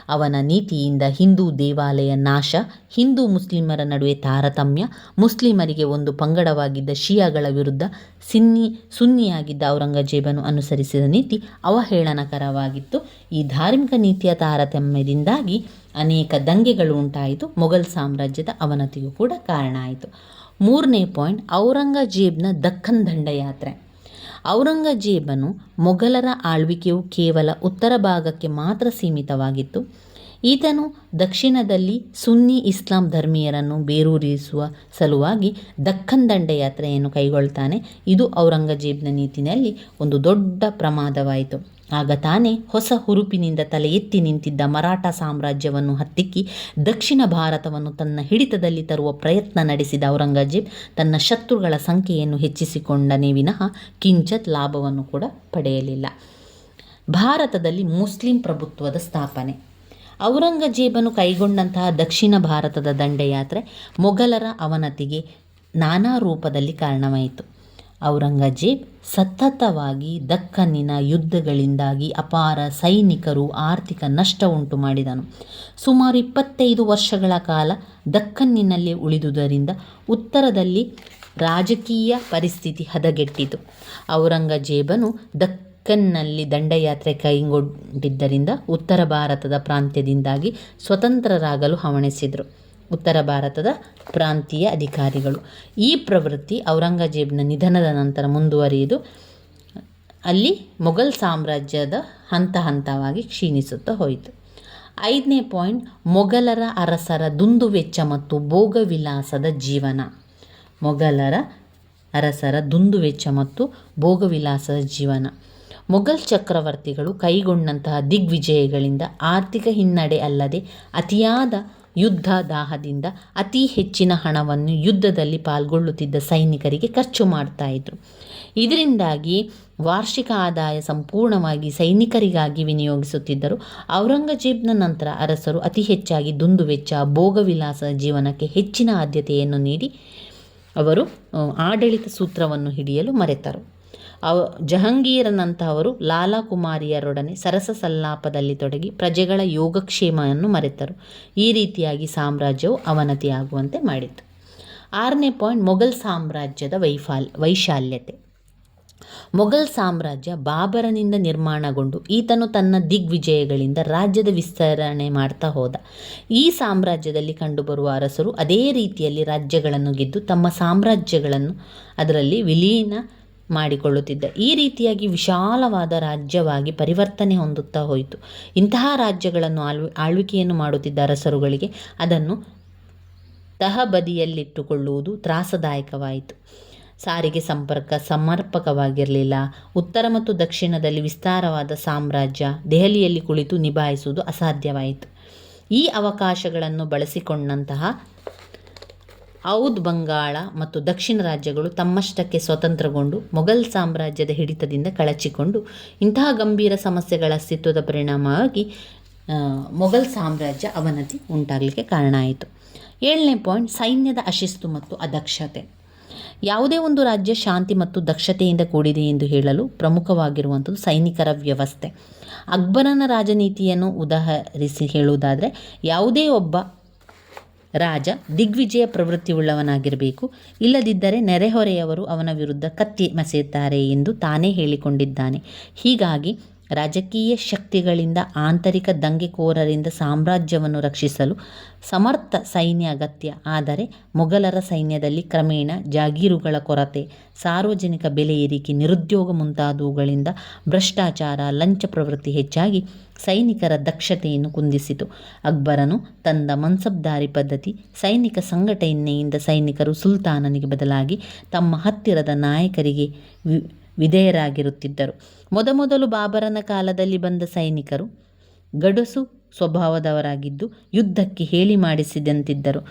ಅವನ ನೀತಿಯಿಂದ ಹಿಂದೂ ದೇವಾಲಯ ನಾಶ, ಹಿಂದೂ ಮುಸ್ಲಿಮರ ನಡುವೆ ತಾರತಮ್ಯ, ಮುಸ್ಲಿಮರಿಗೆ ಒಂದು ಪಂಗಡವಾಗಿದ್ದ ಶಿಯಾಗಳ ವಿರುದ್ಧ ಸಿನ್ನಿ, ಸುನ್ನಿಯಾಗಿದ್ದ ಔರಂಗಜೇಬನು ಅನುಸರಿಸಿದ ನೀತಿ ಅವಹೇಳನಕರವಾಗಿತ್ತು. ಈ ಧಾರ್ಮಿಕ ನೀತಿಯ ತಾರತಮ್ಯದಿಂದಾಗಿ ಅನೇಕ ದಂಗೆಗಳು ಉಂಟಾಯಿತು. ಮೊಘಲ್ ಸಾಮ್ರಾಜ್ಯದ ಅವನತಿಗೂ ಕೂಡ ಕಾರಣ ಆಯಿತು. ಮೂರನೇ ಪಾಯಿಂಟ್, ಔರಂಗಜೇಬ್ನ ದಕ್ಕನ್ ದಂಡಯಾತ್ರೆ. ಔರಂಗಜೇಬನು ಮೊಘಲರ ಆಳ್ವಿಕೆಯು ಕೇವಲ ಉತ್ತರ ಭಾಗಕ್ಕೆ ಮಾತ್ರ ಸೀಮಿತವಾಗಿತ್ತು. ಈತನು ದಕ್ಷಿಣದಲ್ಲಿ ಸುನ್ನಿ ಇಸ್ಲಾಂ ಧರ್ಮೀಯರನ್ನು ಬೇರೂರಿಸುವ ಸಲುವಾಗಿ ದಕ್ಕನ್ ದಂಡಯಾತ್ರೆಯನ್ನು ಕೈಗೊಳ್ತಾನೆ. ಇದು ಔರಂಗಜೇಬ್ನ ನೀತಿನಲ್ಲಿ ಒಂದು ದೊಡ್ಡ ಪ್ರಮಾದವಾಯಿತು. ಆಗ ತಾನೇ ಹೊಸ ಹುರುಪಿನಿಂದ ತಲೆ ಎತ್ತಿ ನಿಂತಿದ್ದ ಮರಾಠ ಸಾಮ್ರಾಜ್ಯವನ್ನು ಹತ್ತಿಕ್ಕಿ ದಕ್ಷಿಣ ಭಾರತವನ್ನು ತನ್ನ ಹಿಡಿತದಲ್ಲಿ ತರುವ ಪ್ರಯತ್ನ ನಡೆಸಿದ ಔರಂಗಜೇಬ್ ತನ್ನ ಶತ್ರುಗಳ ಸಂಖ್ಯೆಯನ್ನು ಹೆಚ್ಚಿಸಿಕೊಂಡನೇ ವಿನಃ ಕಿಂಚತ್ ಲಾಭವನ್ನು ಕೂಡ ಪಡೆಯಲಿಲ್ಲ. ಭಾರತದಲ್ಲಿ ಮುಸ್ಲಿಂ ಪ್ರಭುತ್ವದ ಸ್ಥಾಪನೆ. ಔರಂಗಜೇಬನು ಕೈಗೊಂಡಂತಹ ದಕ್ಷಿಣ ಭಾರತದ ದಂಡಯಾತ್ರೆ ಮೊಘಲರ ಅವನತಿಗೆ ನಾನಾ ರೂಪದಲ್ಲಿ ಕಾರಣವಾಯಿತು. ಔರಂಗಜೇಬ್ ಸತತವಾಗಿ ದಕ್ಕನ್ನಿನ ಯುದ್ಧಗಳಿಂದಾಗಿ ಅಪಾರ ಸೈನಿಕರು ಆರ್ಥಿಕ ನಷ್ಟ ಉಂಟು ಮಾಡಿದನು. ಸುಮಾರು ಇಪ್ಪತ್ತೈದು ವರ್ಷಗಳ ಕಾಲ ದಕ್ಕನ್ನಿನಲ್ಲಿ ಉಳಿದುದರಿಂದ ಉತ್ತರದಲ್ಲಿ ರಾಜಕೀಯ ಪರಿಸ್ಥಿತಿ ಹದಗೆಟ್ಟಿತು. ಔರಂಗಜೇಬನು ದಕ್ಕನ್ನಲ್ಲಿ ದಂಡಯಾತ್ರೆ ಕೈಗೊಂಡಿದ್ದರಿಂದ ಉತ್ತರ ಭಾರತದ ಪ್ರಾಂತ್ಯದಿಂದಾಗಿ ಸ್ವತಂತ್ರರಾಗಲು ಹವಣಿಸಿದರು. ಉತ್ತರ ಭಾರತದ ಪ್ರಾಂತೀಯ ಅಧಿಕಾರಿಗಳು. ಈ ಪ್ರವೃತ್ತಿ ಔರಂಗಜೇಬ್ನ ನಿಧನದ ನಂತರ ಮುಂದುವರಿದು, ಅಲ್ಲಿ ಮೊಘಲ್ ಸಾಮ್ರಾಜ್ಯದ ಹಂತ ಹಂತವಾಗಿ ಕ್ಷೀಣಿಸುತ್ತಾ ಹೋಯಿತು. ಐದನೇ ಪಾಯಿಂಟ್, ಮೊಘಲರ ಅರಸರ ದುಂದುವೆಚ್ಚ ಮತ್ತು ಭೋಗವಿಲಾಸದ ಜೀವನ. ಮೊಘಲರ ಅರಸರ ದುಂದುವೆಚ್ಚ ಮತ್ತು ಭೋಗವಿಲಾಸದ ಜೀವನ. ಮೊಘಲ್ ಚಕ್ರವರ್ತಿಗಳು ಕೈಗೊಂಡಂತಹ ದಿಗ್ವಿಜಯಗಳಿಂದ ಆರ್ಥಿಕ ಹಿನ್ನಡೆ ಅಲ್ಲದೆ ಅತಿಯಾದ ಯುದ್ಧ ದಾಹದಿಂದ ಅತಿ ಹೆಚ್ಚಿನ ಹಣವನ್ನು ಯುದ್ಧದಲ್ಲಿ ಪಾಲ್ಗೊಳ್ಳುತ್ತಿದ್ದ ಸೈನಿಕರಿಗೆ ಖರ್ಚು ಮಾಡ್ತಾ ಇದ್ರು. ಇದರಿಂದಾಗಿ ವಾರ್ಷಿಕ ಆದಾಯ ಸಂಪೂರ್ಣವಾಗಿ ಸೈನಿಕರಿಗಾಗಿ ವಿನಿಯೋಗಿಸುತ್ತಿದ್ದರು. ಔರಂಗಜೇಬ್ನ ನಂತರ ಅರಸರು ಅತಿ ಹೆಚ್ಚಾಗಿ ದುಂದುವೆಚ್ಚ ಭೋಗವಿಲಾಸ ಜೀವನಕ್ಕೆ ಹೆಚ್ಚಿನ ಆದ್ಯತೆಯನ್ನು ನೀಡಿ ಅವರು ಆಡಳಿತ ಸೂತ್ರವನ್ನು ಹಿಡಿಯಲು ಮರೆತರು. ಅವ ಜಹಂಗೀರನಂತಹವರು ಲಾಲಾ ಕುಮಾರಿಯರೊಡನೆ ಸರಸ ಸಲ್ಲಾಪದಲ್ಲಿ ತೊಡಗಿ ಪ್ರಜೆಗಳ ಯೋಗಕ್ಷೇಮವನ್ನು ಮರೆತರು. ಈ ರೀತಿಯಾಗಿ ಸಾಮ್ರಾಜ್ಯವು ಅವನತಿಯಾಗುವಂತೆ ಮಾಡಿತು. ಆರನೇ ಪಾಯಿಂಟ್, ಮೊಘಲ್ ಸಾಮ್ರಾಜ್ಯದ ವೈಫಾಲ್, ವೈಶಾಲ್ಯತೆ. ಮೊಘಲ್ ಸಾಮ್ರಾಜ್ಯ ಬಾಬರನಿಂದ ನಿರ್ಮಾಣಗೊಂಡು ಈತನು ತನ್ನ ದಿಗ್ವಿಜಯಗಳಿಂದ ರಾಜ್ಯದ ವಿಸ್ತರಣೆ ಮಾಡ್ತಾ ಹೋದ. ಈ ಸಾಮ್ರಾಜ್ಯದಲ್ಲಿ ಕಂಡುಬರುವ ಅರಸರು ಅದೇ ರೀತಿಯಲ್ಲಿ ರಾಜ್ಯಗಳನ್ನು ಗೆದ್ದು ತಮ್ಮ ಸಾಮ್ರಾಜ್ಯಗಳನ್ನು ಅದರಲ್ಲಿ ವಿಲೀನ ಮಾಡಿಕೊಳ್ಳುತ್ತಿದ್ದ. ಈ ರೀತಿಯಾಗಿ ವಿಶಾಲವಾದ ರಾಜ್ಯವಾಗಿ ಪರಿವರ್ತನೆ ಹೊಂದುತ್ತಾ ಹೋಯಿತು. ಇಂತಹ ರಾಜ್ಯಗಳನ್ನು ಆಳ್ವಿ, ಆಳ್ವಿಕೆಯನ್ನು ಮಾಡುತ್ತಿದ್ದ ಅರಸರುಗಳಿಗೆ ಅದನ್ನು ತಹಬದಿಯಲ್ಲಿಟ್ಟುಕೊಳ್ಳುವುದು ತ್ರಾಸದಾಯಕವಾಯಿತು. ಸಾರಿಗೆ ಸಂಪರ್ಕ ಸಮರ್ಪಕವಾಗಿರಲಿಲ್ಲ. ಉತ್ತರ ಮತ್ತು ದಕ್ಷಿಣದಲ್ಲಿ ವಿಸ್ತಾರವಾದ ಸಾಮ್ರಾಜ್ಯ ದೆಹಲಿಯಲ್ಲಿ ಕುಳಿತು ನಿಭಾಯಿಸುವುದು ಅಸಾಧ್ಯವಾಯಿತು. ಈ ಅವಕಾಶಗಳನ್ನು ಬಳಸಿಕೊಂಡಂತಹ ಔದ್ ಬಂಗಾಳ ಮತ್ತು ದಕ್ಷಿಣ ರಾಜ್ಯಗಳು ತಮ್ಮಷ್ಟಕ್ಕೆ ಸ್ವತಂತ್ರಗೊಂಡು ಮೊಘಲ್ ಸಾಮ್ರಾಜ್ಯದ ಹಿಡಿತದಿಂದ ಕಳಚಿಕೊಂಡು ಇಂತಹ ಗಂಭೀರ ಸಮಸ್ಯೆಗಳ ಅಸ್ತಿತ್ವದ ಪರಿಣಾಮವಾಗಿ ಮೊಘಲ್ ಸಾಮ್ರಾಜ್ಯ ಅವನತಿ ಉಂಟಾಗಲಿಕ್ಕೆ ಕಾರಣ ಆಯಿತು. ಏಳನೇ ಪಾಯಿಂಟ್, ಸೈನ್ಯದ ಅಶಿಸ್ತು ಮತ್ತು ಅದಕ್ಷತೆ. ಯಾವುದೇ ಒಂದು ರಾಜ್ಯ ಶಾಂತಿ ಮತ್ತು ದಕ್ಷತೆಯಿಂದ ಕೂಡಿದೆ ಎಂದು ಹೇಳಲು ಪ್ರಮುಖವಾಗಿರುವಂಥದ್ದು ಸೈನಿಕರ ವ್ಯವಸ್ಥೆ. ಅಕ್ಬರನ ರಾಜನೀತಿಯನ್ನು ಉದಾಹರಿಸಿ ಹೇಳುವುದಾದರೆ, ಯಾವುದೇ ಒಬ್ಬ ರಾಜ ದಿಗ್ವಿಜಯ ಪ್ರವೃತ್ತಿಯುಳ್ಳವನಾಗಿರಬೇಕು. ಇಲ್ಲದಿದ್ದರೆ ನೆರೆಹೊರೆಯವರು ಅವನ ವಿರುದ್ಧ ಕತ್ತಿ ಮಸೆಯುತ್ತಾರೆ ಎಂದು ತಾನೇ ಹೇಳಿಕೊಂಡಿದ್ದಾನೆ. ಹೀಗಾಗಿ ರಾಜಕೀಯ ಶಕ್ತಿಗಳಿಂದ, ಆಂತರಿಕ ದಂಗೆಕೋರರಿಂದ ಸಾಮ್ರಾಜ್ಯವನ್ನು ರಕ್ಷಿಸಲು ಸಮರ್ಥ ಸೈನ್ಯ ಅಗತ್ಯ. ಆದರೆ ಮೊಘಲರ ಸೈನ್ಯದಲ್ಲಿ ಕ್ರಮೇಣ ಜಾಗೀರುಗಳ ಕೊರತೆ, ಸಾರ್ವಜನಿಕ ಬೆಲೆ ಏರಿಕೆ, ನಿರುದ್ಯೋಗ ಮುಂತಾದವುಗಳಿಂದ ಭ್ರಷ್ಟಾಚಾರ, ಲಂಚ ಪ್ರವೃತ್ತಿ ಹೆಚ್ಚಾಗಿ ಸೈನಿಕರ ದಕ್ಷತೆಯನ್ನು ಕುಂದಿಸಿತು. ಅಕ್ಬರನು ತಂದ ಮನ್ಸಬ್ದಾರಿ ಪದ್ಧತಿ, ಸೈನಿಕ ಸಂಘಟನೆಯಿಂದ ಸೈನಿಕರು ಸುಲ್ತಾನನಿಗೆ ಬದಲಾಗಿ ತಮ್ಮ ಹತ್ತಿರದ ನಾಯಕರಿಗೆ ವಿಧೇಯರಾಗಿರುತ್ತಿದ್ದರು. ಮೊದಮೊದಲು ಬಾಬರನ ಕಾಲದಲ್ಲಿ ಬಂದ ಸೈನಿಕರು ಗಡುಸು ಸ್ವಭಾವದವರಾಗಿದ್ದು ಯುದ್ಧಕ್ಕೆ ಹೇಳಿ ಮಾಡಿಸಿದಂತಿದ್ದರು.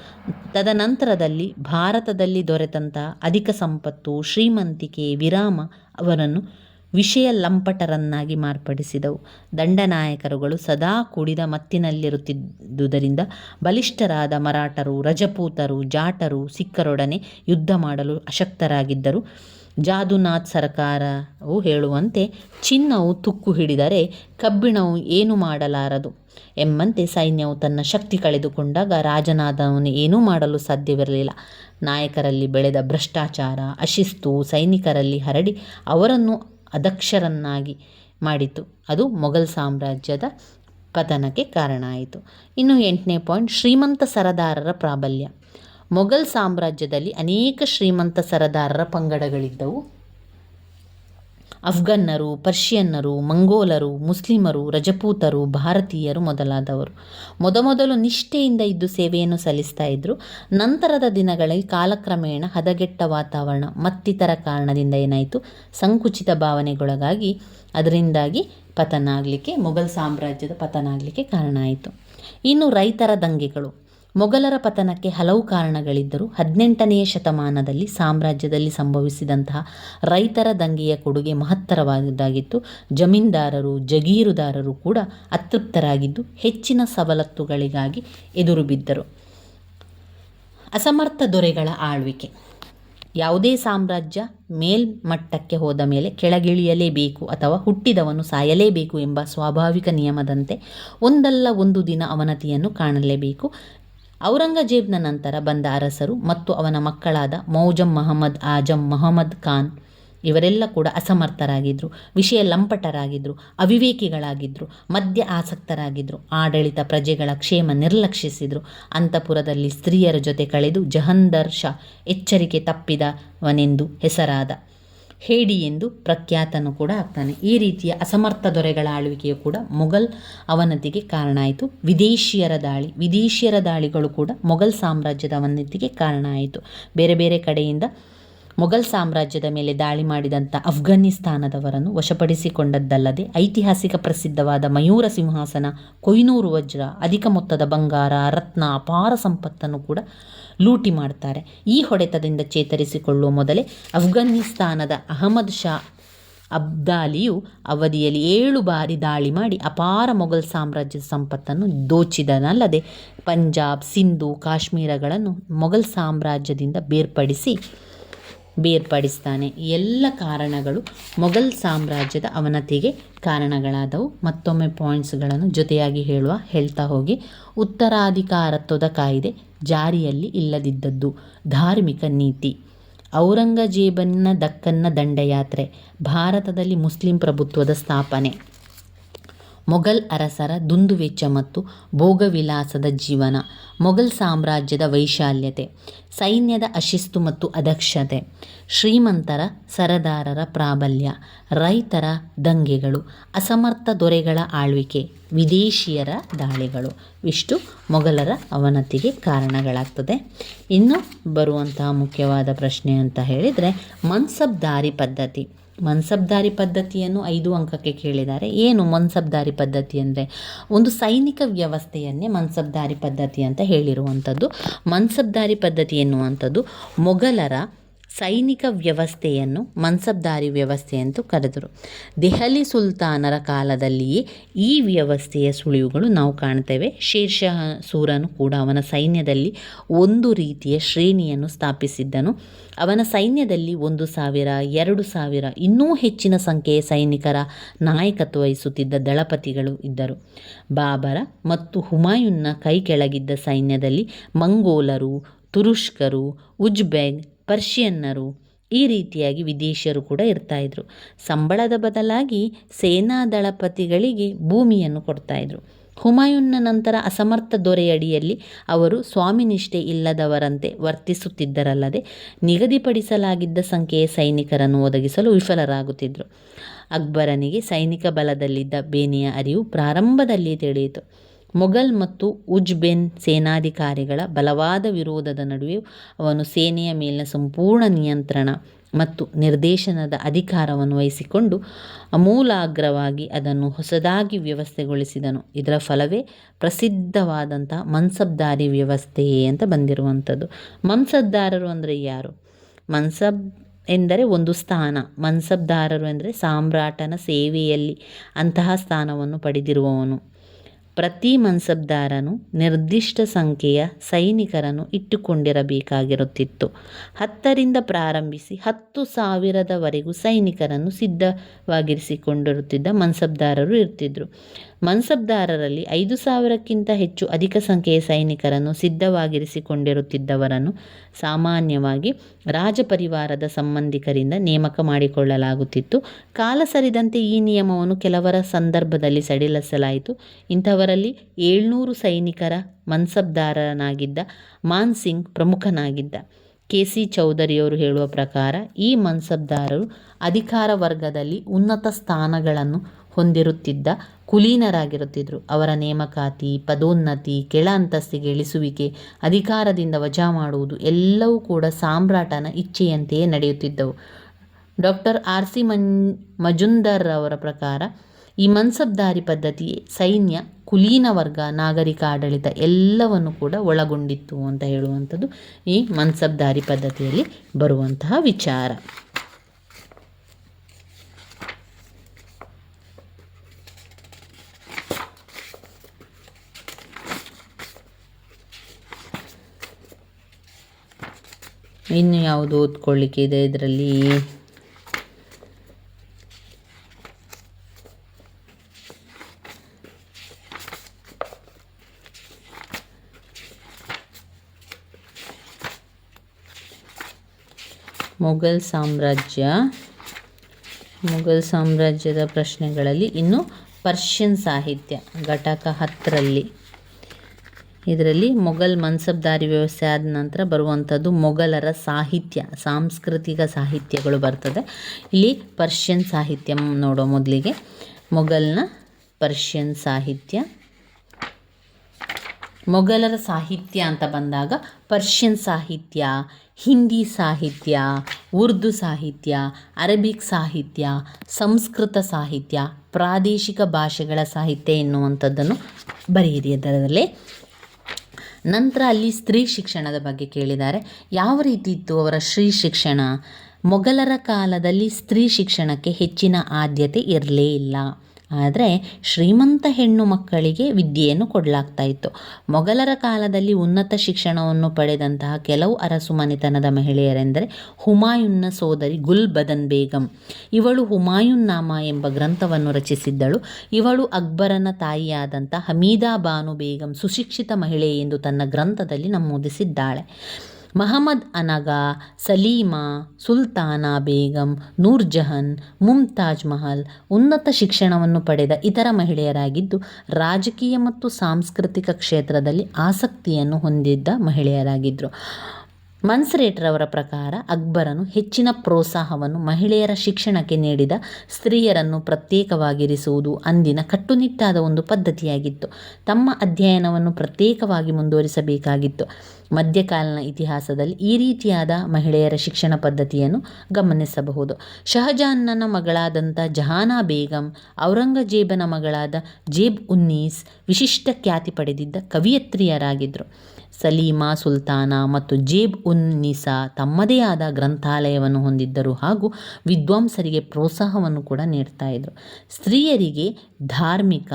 ತದನಂತರದಲ್ಲಿ ಭಾರತದಲ್ಲಿ ದೊರೆತಂತಹ ಅಧಿಕ ಸಂಪತ್ತು, ಶ್ರೀಮಂತಿಕೆ, ವಿರಾಮ ಅವರನ್ನು ವಿಷಯ ಲಂಪಟರನ್ನಾಗಿ ಮಾರ್ಪಡಿಸಿದವು. ದಂಡನಾಯಕರುಗಳು ಸದಾ ಕುಡಿದ ಮತ್ತಿನಲ್ಲಿರುತ್ತಿದ್ದುದರಿಂದ ಬಲಿಷ್ಠರಾದ ಮರಾಠರು, ರಜಪೂತರು, ಜಾಟರು ಸಿಕ್ಕರೊಡನೆ ಯುದ್ಧ ಮಾಡಲು ಅಶಕ್ತರಾಗಿದ್ದರು. ಜಾದುನಾಥ್ ಸರಕಾರವು ಹೇಳುವಂತೆ ಚಿನ್ನವು ತುಕ್ಕು ಹಿಡಿದರೆ ಕಬ್ಬಿಣವು ಏನು ಮಾಡಲಾರದು ಎಂಬಂತೆ ಸೈನ್ಯವು ತನ್ನ ಶಕ್ತಿ ಕಳೆದುಕೊಂಡಾಗ ರಾಜನಾದವನು ಏನೂ ಮಾಡಲು ಸಾಧ್ಯವಿರಲಿಲ್ಲ. ನಾಯಕರಲ್ಲಿ ಬೆಳೆದ ಭ್ರಷ್ಟಾಚಾರ, ಅಶಿಸ್ತು ಸೈನಿಕರಲ್ಲಿ ಹರಡಿ ಅವರನ್ನು ಅದಕ್ಷರನ್ನಾಗಿ ಮಾಡಿತು. ಅದು ಮೊಘಲ್ ಸಾಮ್ರಾಜ್ಯದ ಪತನಕ್ಕೆ ಕಾರಣ ಆಯಿತು. ಇನ್ನು ಎಂಟನೇ ಪಾಯಿಂಟ್, ಶ್ರೀಮಂತ ಸರದಾರರ ಪ್ರಾಬಲ್ಯ. ಮೊಘಲ್ ಸಾಮ್ರಾಜ್ಯದಲ್ಲಿ ಅನೇಕ ಶ್ರೀಮಂತ ಸರದಾರರ ಪಂಗಡಗಳಿದ್ದವು. ಅಫ್ಘನ್ನರು, ಪರ್ಷಿಯನ್ನರು, ಮಂಗೋಲರು, ಮುಸ್ಲಿಮರು, ರಜಪೂತರು, ಭಾರತೀಯರು ಮೊದಲಾದವರು. ಮೊದಮೊದಲು ನಿಷ್ಠೆಯಿಂದ ಇದ್ದು ಸೇವೆಯನ್ನು ಸಲ್ಲಿಸ್ತಾ ಇದ್ದರು ನಂತರದ ದಿನಗಳಲ್ಲಿ ಕಾಲಕ್ರಮೇಣ ಹದಗೆಟ್ಟ ವಾತಾವರಣ ಮತ್ತಿತರ ಕಾರಣದಿಂದ ಏನಾಯಿತು? ಸಂಕುಚಿತ ಭಾವನೆಗೊಳಗಾಗಿ ಅದರಿಂದಾಗಿ ಪತನ ಆಗಲಿಕ್ಕೆ ಮೊಘಲ್ ಸಾಮ್ರಾಜ್ಯದ ಪತನ ಆಗಲಿಕ್ಕೆ ಕಾರಣ ಆಯಿತು. ಇನ್ನು ರೈತರ ದಂಗೆಗಳು. ಮೊಘಲರ ಪತನಕ್ಕೆ ಹಲವು ಕಾರಣಗಳಿದ್ದರೂ ಹದಿನೆಂಟನೆಯ ಶತಮಾನದಲ್ಲಿ ಸಾಮ್ರಾಜ್ಯದಲ್ಲಿ ಸಂಭವಿಸಿದಂತಹ ರೈತರ ದಂಗೆಯ ಕೊಡುಗೆ ಮಹತ್ತರವಾದದ್ದಾಗಿತ್ತು. ಜಮೀನ್ದಾರರು, ಜಗೀರುದಾರರು ಕೂಡ ಅತೃಪ್ತರಾಗಿದ್ದು ಹೆಚ್ಚಿನ ಸವಲತ್ತುಗಳಿಗಾಗಿ ಎದುರು ಬಿದ್ದರು. ಅಸಮರ್ಥ ದೊರೆಗಳ ಆಳ್ವಿಕೆ. ಯಾವುದೇ ಸಾಮ್ರಾಜ್ಯ ಮೇಲ್ಮಟ್ಟಕ್ಕೆ ಹೋದ ಮೇಲೆ ಕೆಳಗಿಳಿಯಲೇಬೇಕು ಅಥವಾ ಹುಟ್ಟಿದವನು ಸಾಯಲೇಬೇಕು ಎಂಬ ಸ್ವಾಭಾವಿಕ ನಿಯಮದಂತೆ ಒಂದಲ್ಲ ಒಂದು ದಿನ ಅವನತಿಯನ್ನು ಕಾಣಲೇಬೇಕು. ಔರಂಗಜೇಬ್ನ ನಂತರ ಬಂದ ಅರಸರು ಮತ್ತು ಅವನ ಮಕ್ಕಳಾದ ಮೌಜಂ ಮಹಮ್ಮದ್, ಆಜಂ ಮೊಹಮ್ಮದ್ ಖಾನ್ ಇವರೆಲ್ಲ ಕೂಡ ಅಸಮರ್ಥರಾಗಿದ್ದರು ವಿಷಯ ಲಂಪಟರಾಗಿದ್ದರು ಅವಿವೇಕಿಗಳಾಗಿದ್ದರು ಮದ್ಯ ಆಸಕ್ತರಾಗಿದ್ದರು ಆಡಳಿತ ಪ್ರಜೆಗಳ ಕ್ಷೇಮ ನಿರ್ಲಕ್ಷಿಸಿದರು. ಅಂತಃಪುರದಲ್ಲಿ ಸ್ತ್ರೀಯರ ಜೊತೆ ಕಳೆದು ಜಹಂದರ್ ಶಾ ಎಚ್ಚರಿಕೆ ತಪ್ಪಿದವನೆಂದು ಹೆಸರಾದ ಹೇಡಿ ಎಂದು ಪ್ರಖ್ಯಾತನು ಕೂಡ ಆಗ್ತಾನೆ. ಈ ರೀತಿಯ ಅಸಮರ್ಥ ದೊರೆಗಳ ಆಳ್ವಿಕೆಯು ಕೂಡ ಮೊಘಲ್ ಅವನತಿಗೆ ಕಾರಣ ಆಯಿತು. ವಿದೇಶಿಯರ ದಾಳಿ, ವಿದೇಶಿಯರ ದಾಳಿಗಳು ಕೂಡ ಮೊಘಲ್ ಸಾಮ್ರಾಜ್ಯದ ಅವನತಿಗೆ ಕಾರಣ ಆಯಿತು. ಬೇರೆ ಬೇರೆ ಕಡೆಯಿಂದ ಮೊಘಲ್ ಸಾಮ್ರಾಜ್ಯದ ಮೇಲೆ ದಾಳಿ ಮಾಡಿದಂಥ ಅಫ್ಘಾನಿಸ್ತಾನದವರನ್ನು ವಶಪಡಿಸಿಕೊಂಡದ್ದಲ್ಲದೆ ಐತಿಹಾಸಿಕ ಪ್ರಸಿದ್ಧವಾದ ಮಯೂರ ಸಿಂಹಾಸನ, ಕೊಯ್ನೂರು ವಜ್ರ, ಅಧಿಕ ಮೊತ್ತದ ಬಂಗಾರ, ರತ್ನ, ಅಪಾರ ಸಂಪತ್ತನ್ನು ಕೂಡ ಲೂಟಿ ಮಾಡ್ತಾರೆ. ಈ ಹೊಡೆತದಿಂದ ಚೇತರಿಸಿಕೊಳ್ಳುವ ಮೊದಲೇ ಅಫ್ಘಾನಿಸ್ತಾನದ ಅಹಮದ್ ಶಾ ಅಬ್ದಾಲಿಯು ಅವಧಿಯಲ್ಲಿ ಏಳು ಬಾರಿ ದಾಳಿ ಮಾಡಿ ಅಪಾರ ಮೊಘಲ್ ಸಾಮ್ರಾಜ್ಯದ ಸಂಪತ್ತನ್ನು ದೋಚಿದನಲ್ಲದೆ ಪಂಜಾಬ್, ಸಿಂಧು, ಕಾಶ್ಮೀರಗಳನ್ನು ಮೊಘಲ್ ಸಾಮ್ರಾಜ್ಯದಿಂದ ಬೇರ್ಪಡಿಸಿ ಬೇರ್ಪಡಿಸ್ತಾನೆ. ಎಲ್ಲ ಕಾರಣಗಳು ಮೊಘಲ್ ಸಾಮ್ರಾಜ್ಯದ ಅವನತಿಗೆ ಕಾರಣಗಳಾದವು. ಮತ್ತೊಮ್ಮೆ ಪಾಯಿಂಟ್ಸ್ಗಳನ್ನು ಜೊತೆಯಾಗಿ ಹೇಳುವ, ಹೇಳ್ತಾ ಹೋಗಿ. ಉತ್ತರಾಧಿಕಾರತ್ವದ ಕಾಯ್ದೆ ಜಾರಿಯಲ್ಲಿ ಇಲ್ಲದಿದ್ದದ್ದು ಧಾರ್ಮಿಕ ನೀತಿ. ಔರಂಗಜೇಬನ್ನ ದಕ್ಕನ್ನ ದಂಡಯಾತ್ರೆ, ಭಾರತದಲ್ಲಿ ಮುಸ್ಲಿಂ ಪ್ರಭುತ್ವದ ಸ್ಥಾಪನೆ. ಮೊಘಲ್ ಅರಸರ ದುಂದುವೆಚ್ಚ ಮತ್ತು ಭೋಗವಿಲಾಸದ ಜೀವನ, ಮೊಘಲ್ ಸಾಮ್ರಾಜ್ಯದ ವೈಶಾಲ್ಯತೆ, ಸೈನ್ಯದ ಅಶಿಸ್ತು ಮತ್ತು ಅದಕ್ಷತೆ, ಶ್ರೀಮಂತರ ಸರದಾರರ ಪ್ರಾಬಲ್ಯ, ರೈತರ ದಂಗೆಗಳು, ಅಸಮರ್ಥ ದೊರೆಗಳ ಆಳ್ವಿಕೆ, ವಿದೇಶಿಯರ ದಾಳಿಗಳು. ಇಷ್ಟು ಮೊಘಲರ ಅವನತಿಗೆ ಕಾರಣಗಳಾಗ್ತದೆ. ಇನ್ನು ಬರುವಂತಹ ಮುಖ್ಯವಾದ ಪ್ರಶ್ನೆ ಅಂತ ಹೇಳಿದರೆ ಮನ್ಸಬ್ದಾರಿ ಪದ್ಧತಿ. ಮನ್ಸಬ್ದಾರಿ ಪದ್ಧತಿಯನ್ನು ಐದು ಅಂಕಕ್ಕೆ ಕೇಳಿದ್ದಾರೆ. ಏನು ಮನ್ಸಬ್ದಾರಿ ಪದ್ಧತಿ ಅಂದರೆ? ಒಂದು ಸೈನಿಕ ವ್ಯವಸ್ಥೆಯನ್ನೇ ಮನ್ಸಬ್ದಾರಿ ಪದ್ಧತಿ ಅಂತ ಹೇಳಿರುವಂಥದ್ದು. ಮನ್ಸಬ್ದಾರಿ ಪದ್ಧತಿ ಎನ್ನುವಂಥದ್ದು ಮೊಘಲರ ಸೈನಿಕ ವ್ಯವಸ್ಥೆಯನ್ನು, ಮನ್ಸಬ್ದಾರಿ ವ್ಯವಸ್ಥೆ ಎಂದು ಕರೆದರು. ದೆಹಲಿ ಸುಲ್ತಾನರ ಕಾಲದಲ್ಲಿಯೇ ಈ ವ್ಯವಸ್ಥೆಯ ಸುಳಿವುಗಳು ನಾವು ಕಾಣ್ತೇವೆ. ಶೇರ್ಷಾಹ ಸೂರನು ಕೂಡ ಅವನ ಸೈನ್ಯದಲ್ಲಿ ಒಂದು ರೀತಿಯ ಶ್ರೇಣಿಯನ್ನು ಸ್ಥಾಪಿಸಿದ್ದನು. ಅವನ ಸೈನ್ಯದಲ್ಲಿ ಒಂದು ಸಾವಿರ, ಎರಡು ಸಾವಿರ, ಇನ್ನೂ ಹೆಚ್ಚಿನ ಸಂಖ್ಯೆಯ ಸೈನಿಕರ ನಾಯಕತ್ವ ವಹಿಸುತ್ತಿದ್ದ ದಳಪತಿಗಳು ಇದ್ದರು. ಬಾಬರ ಮತ್ತು ಹುಮಾಯೂನ್ನ ಕೈ ಕೆಳಗಿದ್ದ ಸೈನ್ಯದಲ್ಲಿ ಮಂಗೋಲರು, ತುರುಷ್ಕರು ಉಜ್ಬೆಗ್ ಪರ್ಷಿಯನ್ನರು ಈ ರೀತಿಯಾಗಿ ವಿದೇಶಿಯರು ಕೂಡ ಇರ್ತಾಯಿದ್ರು ಸಂಬಳದ ಬದಲಾಗಿ ಸೇನಾ ದಳಪತಿಗಳಿಗೆ ಭೂಮಿಯನ್ನು ಕೊಡ್ತಾಯಿದ್ರು ಹುಮಾಯೂನ್ನ ನಂತರ ಅಸಮರ್ಥ ದೊರೆಯಡಿಯಲ್ಲಿ ಅವರು ಸ್ವಾಮಿನಿಷ್ಠೆ ಇಲ್ಲದವರಂತೆ ವರ್ತಿಸುತ್ತಿದ್ದರಲ್ಲದೆ ನಿಗದಿಪಡಿಸಲಾಗಿದ್ದ ಸಂಖ್ಯೆಯ ಸೈನಿಕರನ್ನು ಒದಗಿಸಲು ವಿಫಲರಾಗುತ್ತಿದ್ದರು ಅಕ್ಬರನಿಗೆ ಸೈನಿಕ ಬಲದಲ್ಲಿದ್ದ ಬೇನೆಯ ಅರಿವು ಪ್ರಾರಂಭದಲ್ಲಿ ತಿಳಿಯಿತು. ಮೊಘಲ್ ಮತ್ತು ಉಜ್ಬೆನ್ ಸೇನಾಧಿಕಾರಿಗಳ ಬಲವಾದ ವಿರೋಧದ ನಡುವೆಯೂ ಅವನು ಸೇನೆಯ ಮೇಲಿನ ಸಂಪೂರ್ಣ ನಿಯಂತ್ರಣ ಮತ್ತು ನಿರ್ದೇಶನದ ಅಧಿಕಾರವನ್ನು ವಹಿಸಿಕೊಂಡು ಅಮೂಲಾಗ್ರವಾಗಿ ಅದನ್ನು ಹೊಸದಾಗಿ ವ್ಯವಸ್ಥೆಗೊಳಿಸಿದನು. ಇದರ ಫಲವೇ ಪ್ರಸಿದ್ಧವಾದಂಥ ಮನ್ಸಬ್ದಾರಿ ವ್ಯವಸ್ಥೆ ಅಂತ ಬಂದಿರುವಂಥದ್ದು. ಮನ್ಸಬ್ದಾರರು ಅಂದರೆ ಯಾರು? ಮನ್ಸಬ್ ಎಂದರೆ ಒಂದು ಸ್ಥಾನ, ಮನ್ಸಬ್ದಾರರು ಎಂದರೆ ಸಾಮ್ರಾಟನ ಸೇವೆಯಲ್ಲಿ ಅಂತಹ ಸ್ಥಾನವನ್ನು ಪಡೆದಿರುವವನು. ಪ್ರತಿ ಮನ್ಸಬ್ದಾರನು ನಿರ್ದಿಷ್ಟ ಸಂಖ್ಯೆಯ ಸೈನಿಕರನ್ನು ಇಟ್ಟುಕೊಂಡಿರಬೇಕಾಗಿರುತ್ತಿತ್ತು. ಹತ್ತರಿಂದ ಪ್ರಾರಂಭಿಸಿ ಹತ್ತು ಸಾವಿರದವರೆಗೂ ಸೈನಿಕರನ್ನು ಸಿದ್ಧವಾಗಿರಿಸಿಕೊಂಡಿರುತ್ತಿದ್ದ ಮನ್ಸಬ್ದಾರರು ಇರ್ತಿದ್ರು ಮನ್ಸಬ್ದಾರರಲ್ಲಿ ಐದು ಸಾವಿರಕ್ಕಿಂತ ಹೆಚ್ಚು ಅಧಿಕ ಸಂಖ್ಯೆಯ ಸೈನಿಕರನ್ನು ಸಿದ್ಧವಾಗಿರಿಸಿಕೊಂಡಿರುತ್ತಿದ್ದವರನ್ನು ಸಾಮಾನ್ಯವಾಗಿ ರಾಜಪರಿವಾರದ ಸಂಬಂಧಿಕರಿಂದ ನೇಮಕ ಮಾಡಿಕೊಳ್ಳಲಾಗುತ್ತಿತ್ತು. ಕಾಲ ಸರಿದಂತೆ ಈ ನಿಯಮವನ್ನು ಕೆಲವರ ಸಂದರ್ಭದಲ್ಲಿ ಸಡಿಲಿಸಲಾಯಿತು. ಇಂಥವರಲ್ಲಿ ಏಳ್ನೂರು ಸೈನಿಕರ ಮನ್ಸಬ್ದಾರನಾಗಿದ್ದ ಮಾನ್ ಸಿಂಗ್ ಪ್ರಮುಖನಾಗಿದ್ದ. ಕೆ ಸಿ ಚೌಧರಿಯವರು ಹೇಳುವ ಪ್ರಕಾರ ಈ ಮನ್ಸಬ್ದಾರರು ಅಧಿಕಾರ ವರ್ಗದಲ್ಲಿ ಉನ್ನತ ಸ್ಥಾನಗಳನ್ನು ಹೊಂದಿರುತ್ತಿದ್ದ ಕುಲೀನರಾಗಿರುತ್ತಿದ್ದರು ಅವರ ನೇಮಕಾತಿ, ಪದೋನ್ನತಿ, ಕೆಳ ಅಂತಸ್ತಿಗೆ ಇಳಿಸುವಿಕೆ, ಅಧಿಕಾರದಿಂದ ವಜಾ ಮಾಡುವುದು ಎಲ್ಲವೂ ಕೂಡ ಸಾಮ್ರಾಟನ ಇಚ್ಛೆಯಂತೆಯೇ ನಡೆಯುತ್ತಿದ್ದವು. Doctor R. ಸಿ. ಮನ್, ಮಜುಂದರ್ ಅವರ ಪ್ರಕಾರ, ಈ ಮನ್ಸಬ್ದಾರಿ ಪದ್ಧತಿ, ಸೈನ್ಯ, ಕುಲೀನ ವರ್ಗ, ನಾಗರಿಕ ಆಡಳಿತ ಎಲ್ಲವನ್ನು ಕೂಡ ಒಳಗೊಂಡಿತ್ತು ಅಂತ ಹೇಳುವಂಥದ್ದು ಈ ಮನ್ಸಬ್ದಾರಿ ಪದ್ಧತಿಯಲ್ಲಿ ಬರುವಂತಹ ವಿಚಾರ. ಇನ್ನು ಯಾವುದು ಓದ್ಕೊಳ್ಳಿಕ್ಕೆ ಇದೆ ಇದರಲ್ಲಿ? ಮೊಘಲ್ ಸಾಮ್ರಾಜ್ಯ. ಮೊಘಲ್ ಸಾಮ್ರಾಜ್ಯದ ಪ್ರಶ್ನೆಗಳಲ್ಲಿ ಇನ್ನು ಪರ್ಷಿಯನ್ ಸಾಹಿತ್ಯ ಘಟಕ ಹತ್ತರಲ್ಲಿ. ಇದರಲ್ಲಿ ಮೊಘಲ್ ಮನ್ಸಬ್ದಾರಿ ವ್ಯವಸ್ಥೆ ಆದ ನಂತರ ಬರುವಂಥದ್ದು ಮೊಘಲರ ಸಾಹಿತ್ಯ, ಸಾಂಸ್ಕೃತಿಕ ಸಾಹಿತ್ಯಗಳು ಬರ್ತದೆ. ಇಲ್ಲಿ ಪರ್ಷಿಯನ್ ಸಾಹಿತ್ಯ ನೋಡೋ ಮೊದಲಿಗೆ. ಮೊಘಲ್ನ ಪರ್ಷಿಯನ್ ಸಾಹಿತ್ಯ. ಮೊಘಲರ ಸಾಹಿತ್ಯ ಅಂತ ಬಂದಾಗ ಪರ್ಷಿಯನ್ ಸಾಹಿತ್ಯ, ಹಿಂದಿ ಸಾಹಿತ್ಯ, ಉರ್ದು ಸಾಹಿತ್ಯ, ಅರಬಿಕ್ ಸಾಹಿತ್ಯ, ಸಂಸ್ಕೃತ ಸಾಹಿತ್ಯ, ಪ್ರಾದೇಶಿಕ ಭಾಷೆಗಳ ಸಾಹಿತ್ಯ ಎನ್ನುವಂಥದ್ದನ್ನು ಬರೆಯಿರಿ ಅದರಲ್ಲಿ. ನಂತರ ಅಲ್ಲಿ ಸ್ತ್ರೀ ಶಿಕ್ಷಣದ ಬಗ್ಗೆ ಕೇಳಿದ್ದಾರೆ. ಯಾವ ರೀತಿ ಇತ್ತು ಅವರ ಸ್ತ್ರೀ ಶಿಕ್ಷಣ? ಮೊಘಲರ ಕಾಲದಲ್ಲಿ ಸ್ತ್ರೀ ಶಿಕ್ಷಣಕ್ಕೆ ಹೆಚ್ಚಿನ ಆದ್ಯತೆ ಇರಲೇ ಇಲ್ಲ. ಆದರೆ ಶ್ರೀಮಂತ ಹೆಣ್ಣು ಮಕ್ಕಳಿಗೆ ವಿದ್ಯೆಯನ್ನು ಕೊಡಲಾಗ್ತಾ ಇತ್ತು. ಮೊಘಲರ ಕಾಲದಲ್ಲಿ ಉನ್ನತ ಶಿಕ್ಷಣವನ್ನು ಪಡೆದಂತಹ ಕೆಲವು ಅರಸು ಮನೆತನದ ಮಹಿಳೆಯರೆಂದರೆ ಹುಮಾಯುನ್ನ ಸೋದರಿ ಗುಲ್ ಬದನ್ ಬೇಗಂ. ಇವಳು ಹುಮಾಯುನ್ ನಾಮ ಎಂಬ ಗ್ರಂಥವನ್ನು ರಚಿಸಿದ್ದಳು. ಇವಳು ಅಕ್ಬರನ ತಾಯಿಯಾದಂಥ ಹಮೀದಾ ಬಾನು ಬೇಗಂ ಸುಶಿಕ್ಷಿತ ಮಹಿಳೆ ಎಂದು ತನ್ನ ಗ್ರಂಥದಲ್ಲಿ ನಮೂದಿಸಿದ್ದಾಳೆ. ಮಹಮ್ಮದ್ ಅನಗಾ, ಸಲೀಮಾ, ಸುಲ್ತಾನಾ ಬೇಗಂ, ನೂರ್ಜಹನ್, ಮುಮ್ತಾಜ್ ಮಹಲ್ ಉನ್ನತ ಶಿಕ್ಷಣವನ್ನು ಪಡೆದ ಇತರ ಮಹಿಳೆಯರಾಗಿದ್ದು, ರಾಜಕೀಯ ಮತ್ತು ಸಾಂಸ್ಕೃತಿಕ ಕ್ಷೇತ್ರದಲ್ಲಿ ಆಸಕ್ತಿಯನ್ನು ಹೊಂದಿದ್ದ ಮಹಿಳೆಯರಾಗಿದ್ದರು ಮನ್ಸರೇಟ್ರವರ ಪ್ರಕಾರ ಅಕ್ಬರನು ಹೆಚ್ಚಿನ ಪ್ರೋತ್ಸಾಹವನ್ನು ಮಹಿಳೆಯರ ಶಿಕ್ಷಣಕ್ಕೆ ನೀಡಿದ ಸ್ತ್ರೀಯರನ್ನು ಪ್ರತ್ಯೇಕವಾಗಿರಿಸುವುದು ಅಂದಿನ ಕಟ್ಟುನಿಟ್ಟಾದ ಒಂದು ಪದ್ಧತಿಯಾಗಿತ್ತು. ತಮ್ಮ ಅಧ್ಯಯನವನ್ನು ಪ್ರತ್ಯೇಕವಾಗಿ ಮುಂದುವರಿಸಬೇಕಾಗಿತ್ತು. ಮಧ್ಯಕಾಲೀನ ಇತಿಹಾಸದಲ್ಲಿ ಈ ರೀತಿಯಾದ ಮಹಿಳೆಯರ ಶಿಕ್ಷಣ ಪದ್ಧತಿಯನ್ನು ಗಮನಿಸಬಹುದು. ಶಹಜಾನ್ನನ ಮಗಳಾದಂಥ ಜಹಾನಾ ಬೇಗಂ, ಔರಂಗಜೇಬನ ಮಗಳಾದ ಜೇಬ್ ಉನ್ನೀಸ್ ವಿಶಿಷ್ಟ ಖ್ಯಾತಿ ಪಡೆದಿದ್ದ ಕವಿಯತ್ರಿಯರಾಗಿದ್ದರು. ಸಲೀಮಾ, ಸುಲ್ತಾನ ಮತ್ತು ಜೇಬ್ ಉನ್ ನಿಸಾ ತಮ್ಮದೇ ಆದ ಗ್ರಂಥಾಲಯವನ್ನು ಹೊಂದಿದ್ದರು ಹಾಗೂ ವಿದ್ವಾಂಸರಿಗೆ ಪ್ರೋತ್ಸಾಹವನ್ನು ಕೂಡ ನೀಡ್ತಾ ಇದ್ದರು ಸ್ತ್ರೀಯರಿಗೆ ಧಾರ್ಮಿಕ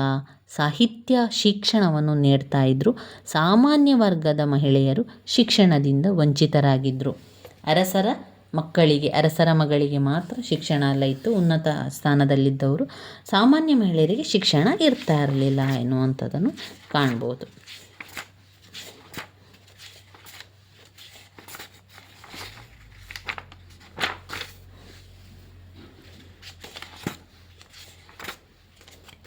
ಸಾಹಿತ್ಯ ಶಿಕ್ಷಣವನ್ನು ನೀಡ್ತಾ ಇದ್ದರು ಸಾಮಾನ್ಯ ವರ್ಗದ ಮಹಿಳೆಯರು ಶಿಕ್ಷಣದಿಂದ ವಂಚಿತರಾಗಿದ್ದರು ಅರಸರ ಮಕ್ಕಳಿಗೆ, ಅರಸರ ಮಗಳಿಗೆ ಮಾತ್ರ ಶಿಕ್ಷಣ ಅಲ್ಲ ಇತ್ತು. ಉನ್ನತ ಸ್ಥಾನದಲ್ಲಿದ್ದವರು ಸಾಮಾನ್ಯ ಮಹಿಳೆಯರಿಗೆ ಶಿಕ್ಷಣ ಇರ್ತಾ ಇರಲಿಲ್ಲ ಎನ್ನುವಂಥದ್ದನ್ನು ಕಾಣ್ಬೋದು.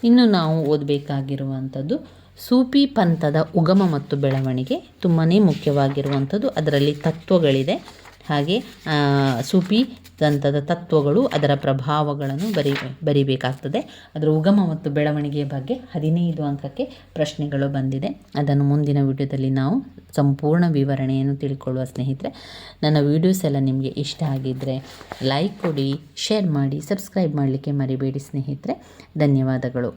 ಇನ್ನು ನಾವು ಓದಬೇಕಾಗಿರುವಂಥದ್ದು ಸೂಫಿ ಪಂಥದ ಉಗಮ ಮತ್ತು ಬೆಳವಣಿಗೆ ತುಂಬಾ ಮುಖ್ಯವಾಗಿರುವಂಥದ್ದು ಅದರಲ್ಲಿ ತತ್ವಗಳಿದೆ. ಹಾಗೆ ಸೂಫಿ ತಂತದ ತತ್ವಗಳು ಅದರ ಪ್ರಭಾವಗಳನ್ನು ಬರಿ, ಬರಿಬೇಕಾಗ್ತದೆ. ಅದರ ಉಗಮ ಮತ್ತು ಬೆಳವಣಿಗೆಯ ಬಗ್ಗೆ ಹದಿನೈದು ಅಂಕಕ್ಕೆ ಪ್ರಶ್ನೆಗಳು ಬಂದಿದೆ. ಅದನ್ನು ಮುಂದಿನ ವಿಡಿಯೋದಲ್ಲಿ ನಾವು ಸಂಪೂರ್ಣ ವಿವರಣೆಯನ್ನು ತಿಳ್ಕೊಳ್ಳುವ ಸ್ನೇಹಿತರೆ, ನನ್ನ ವೀಡಿಯೋಸ್ ಎಲ್ಲ ನಿಮಗೆ ಇಷ್ಟ ಆಗಿದ್ದರೆ ಲೈಕ್ ಕೊಡಿ, ಶೇರ್ ಮಾಡಿ, ಸಬ್ಸ್ಕ್ರೈಬ್ ಮಾಡಲಿಕ್ಕೆ ಮರಿಬೇಡಿ ಸ್ನೇಹಿತರೆ. ಧನ್ಯವಾದಗಳು.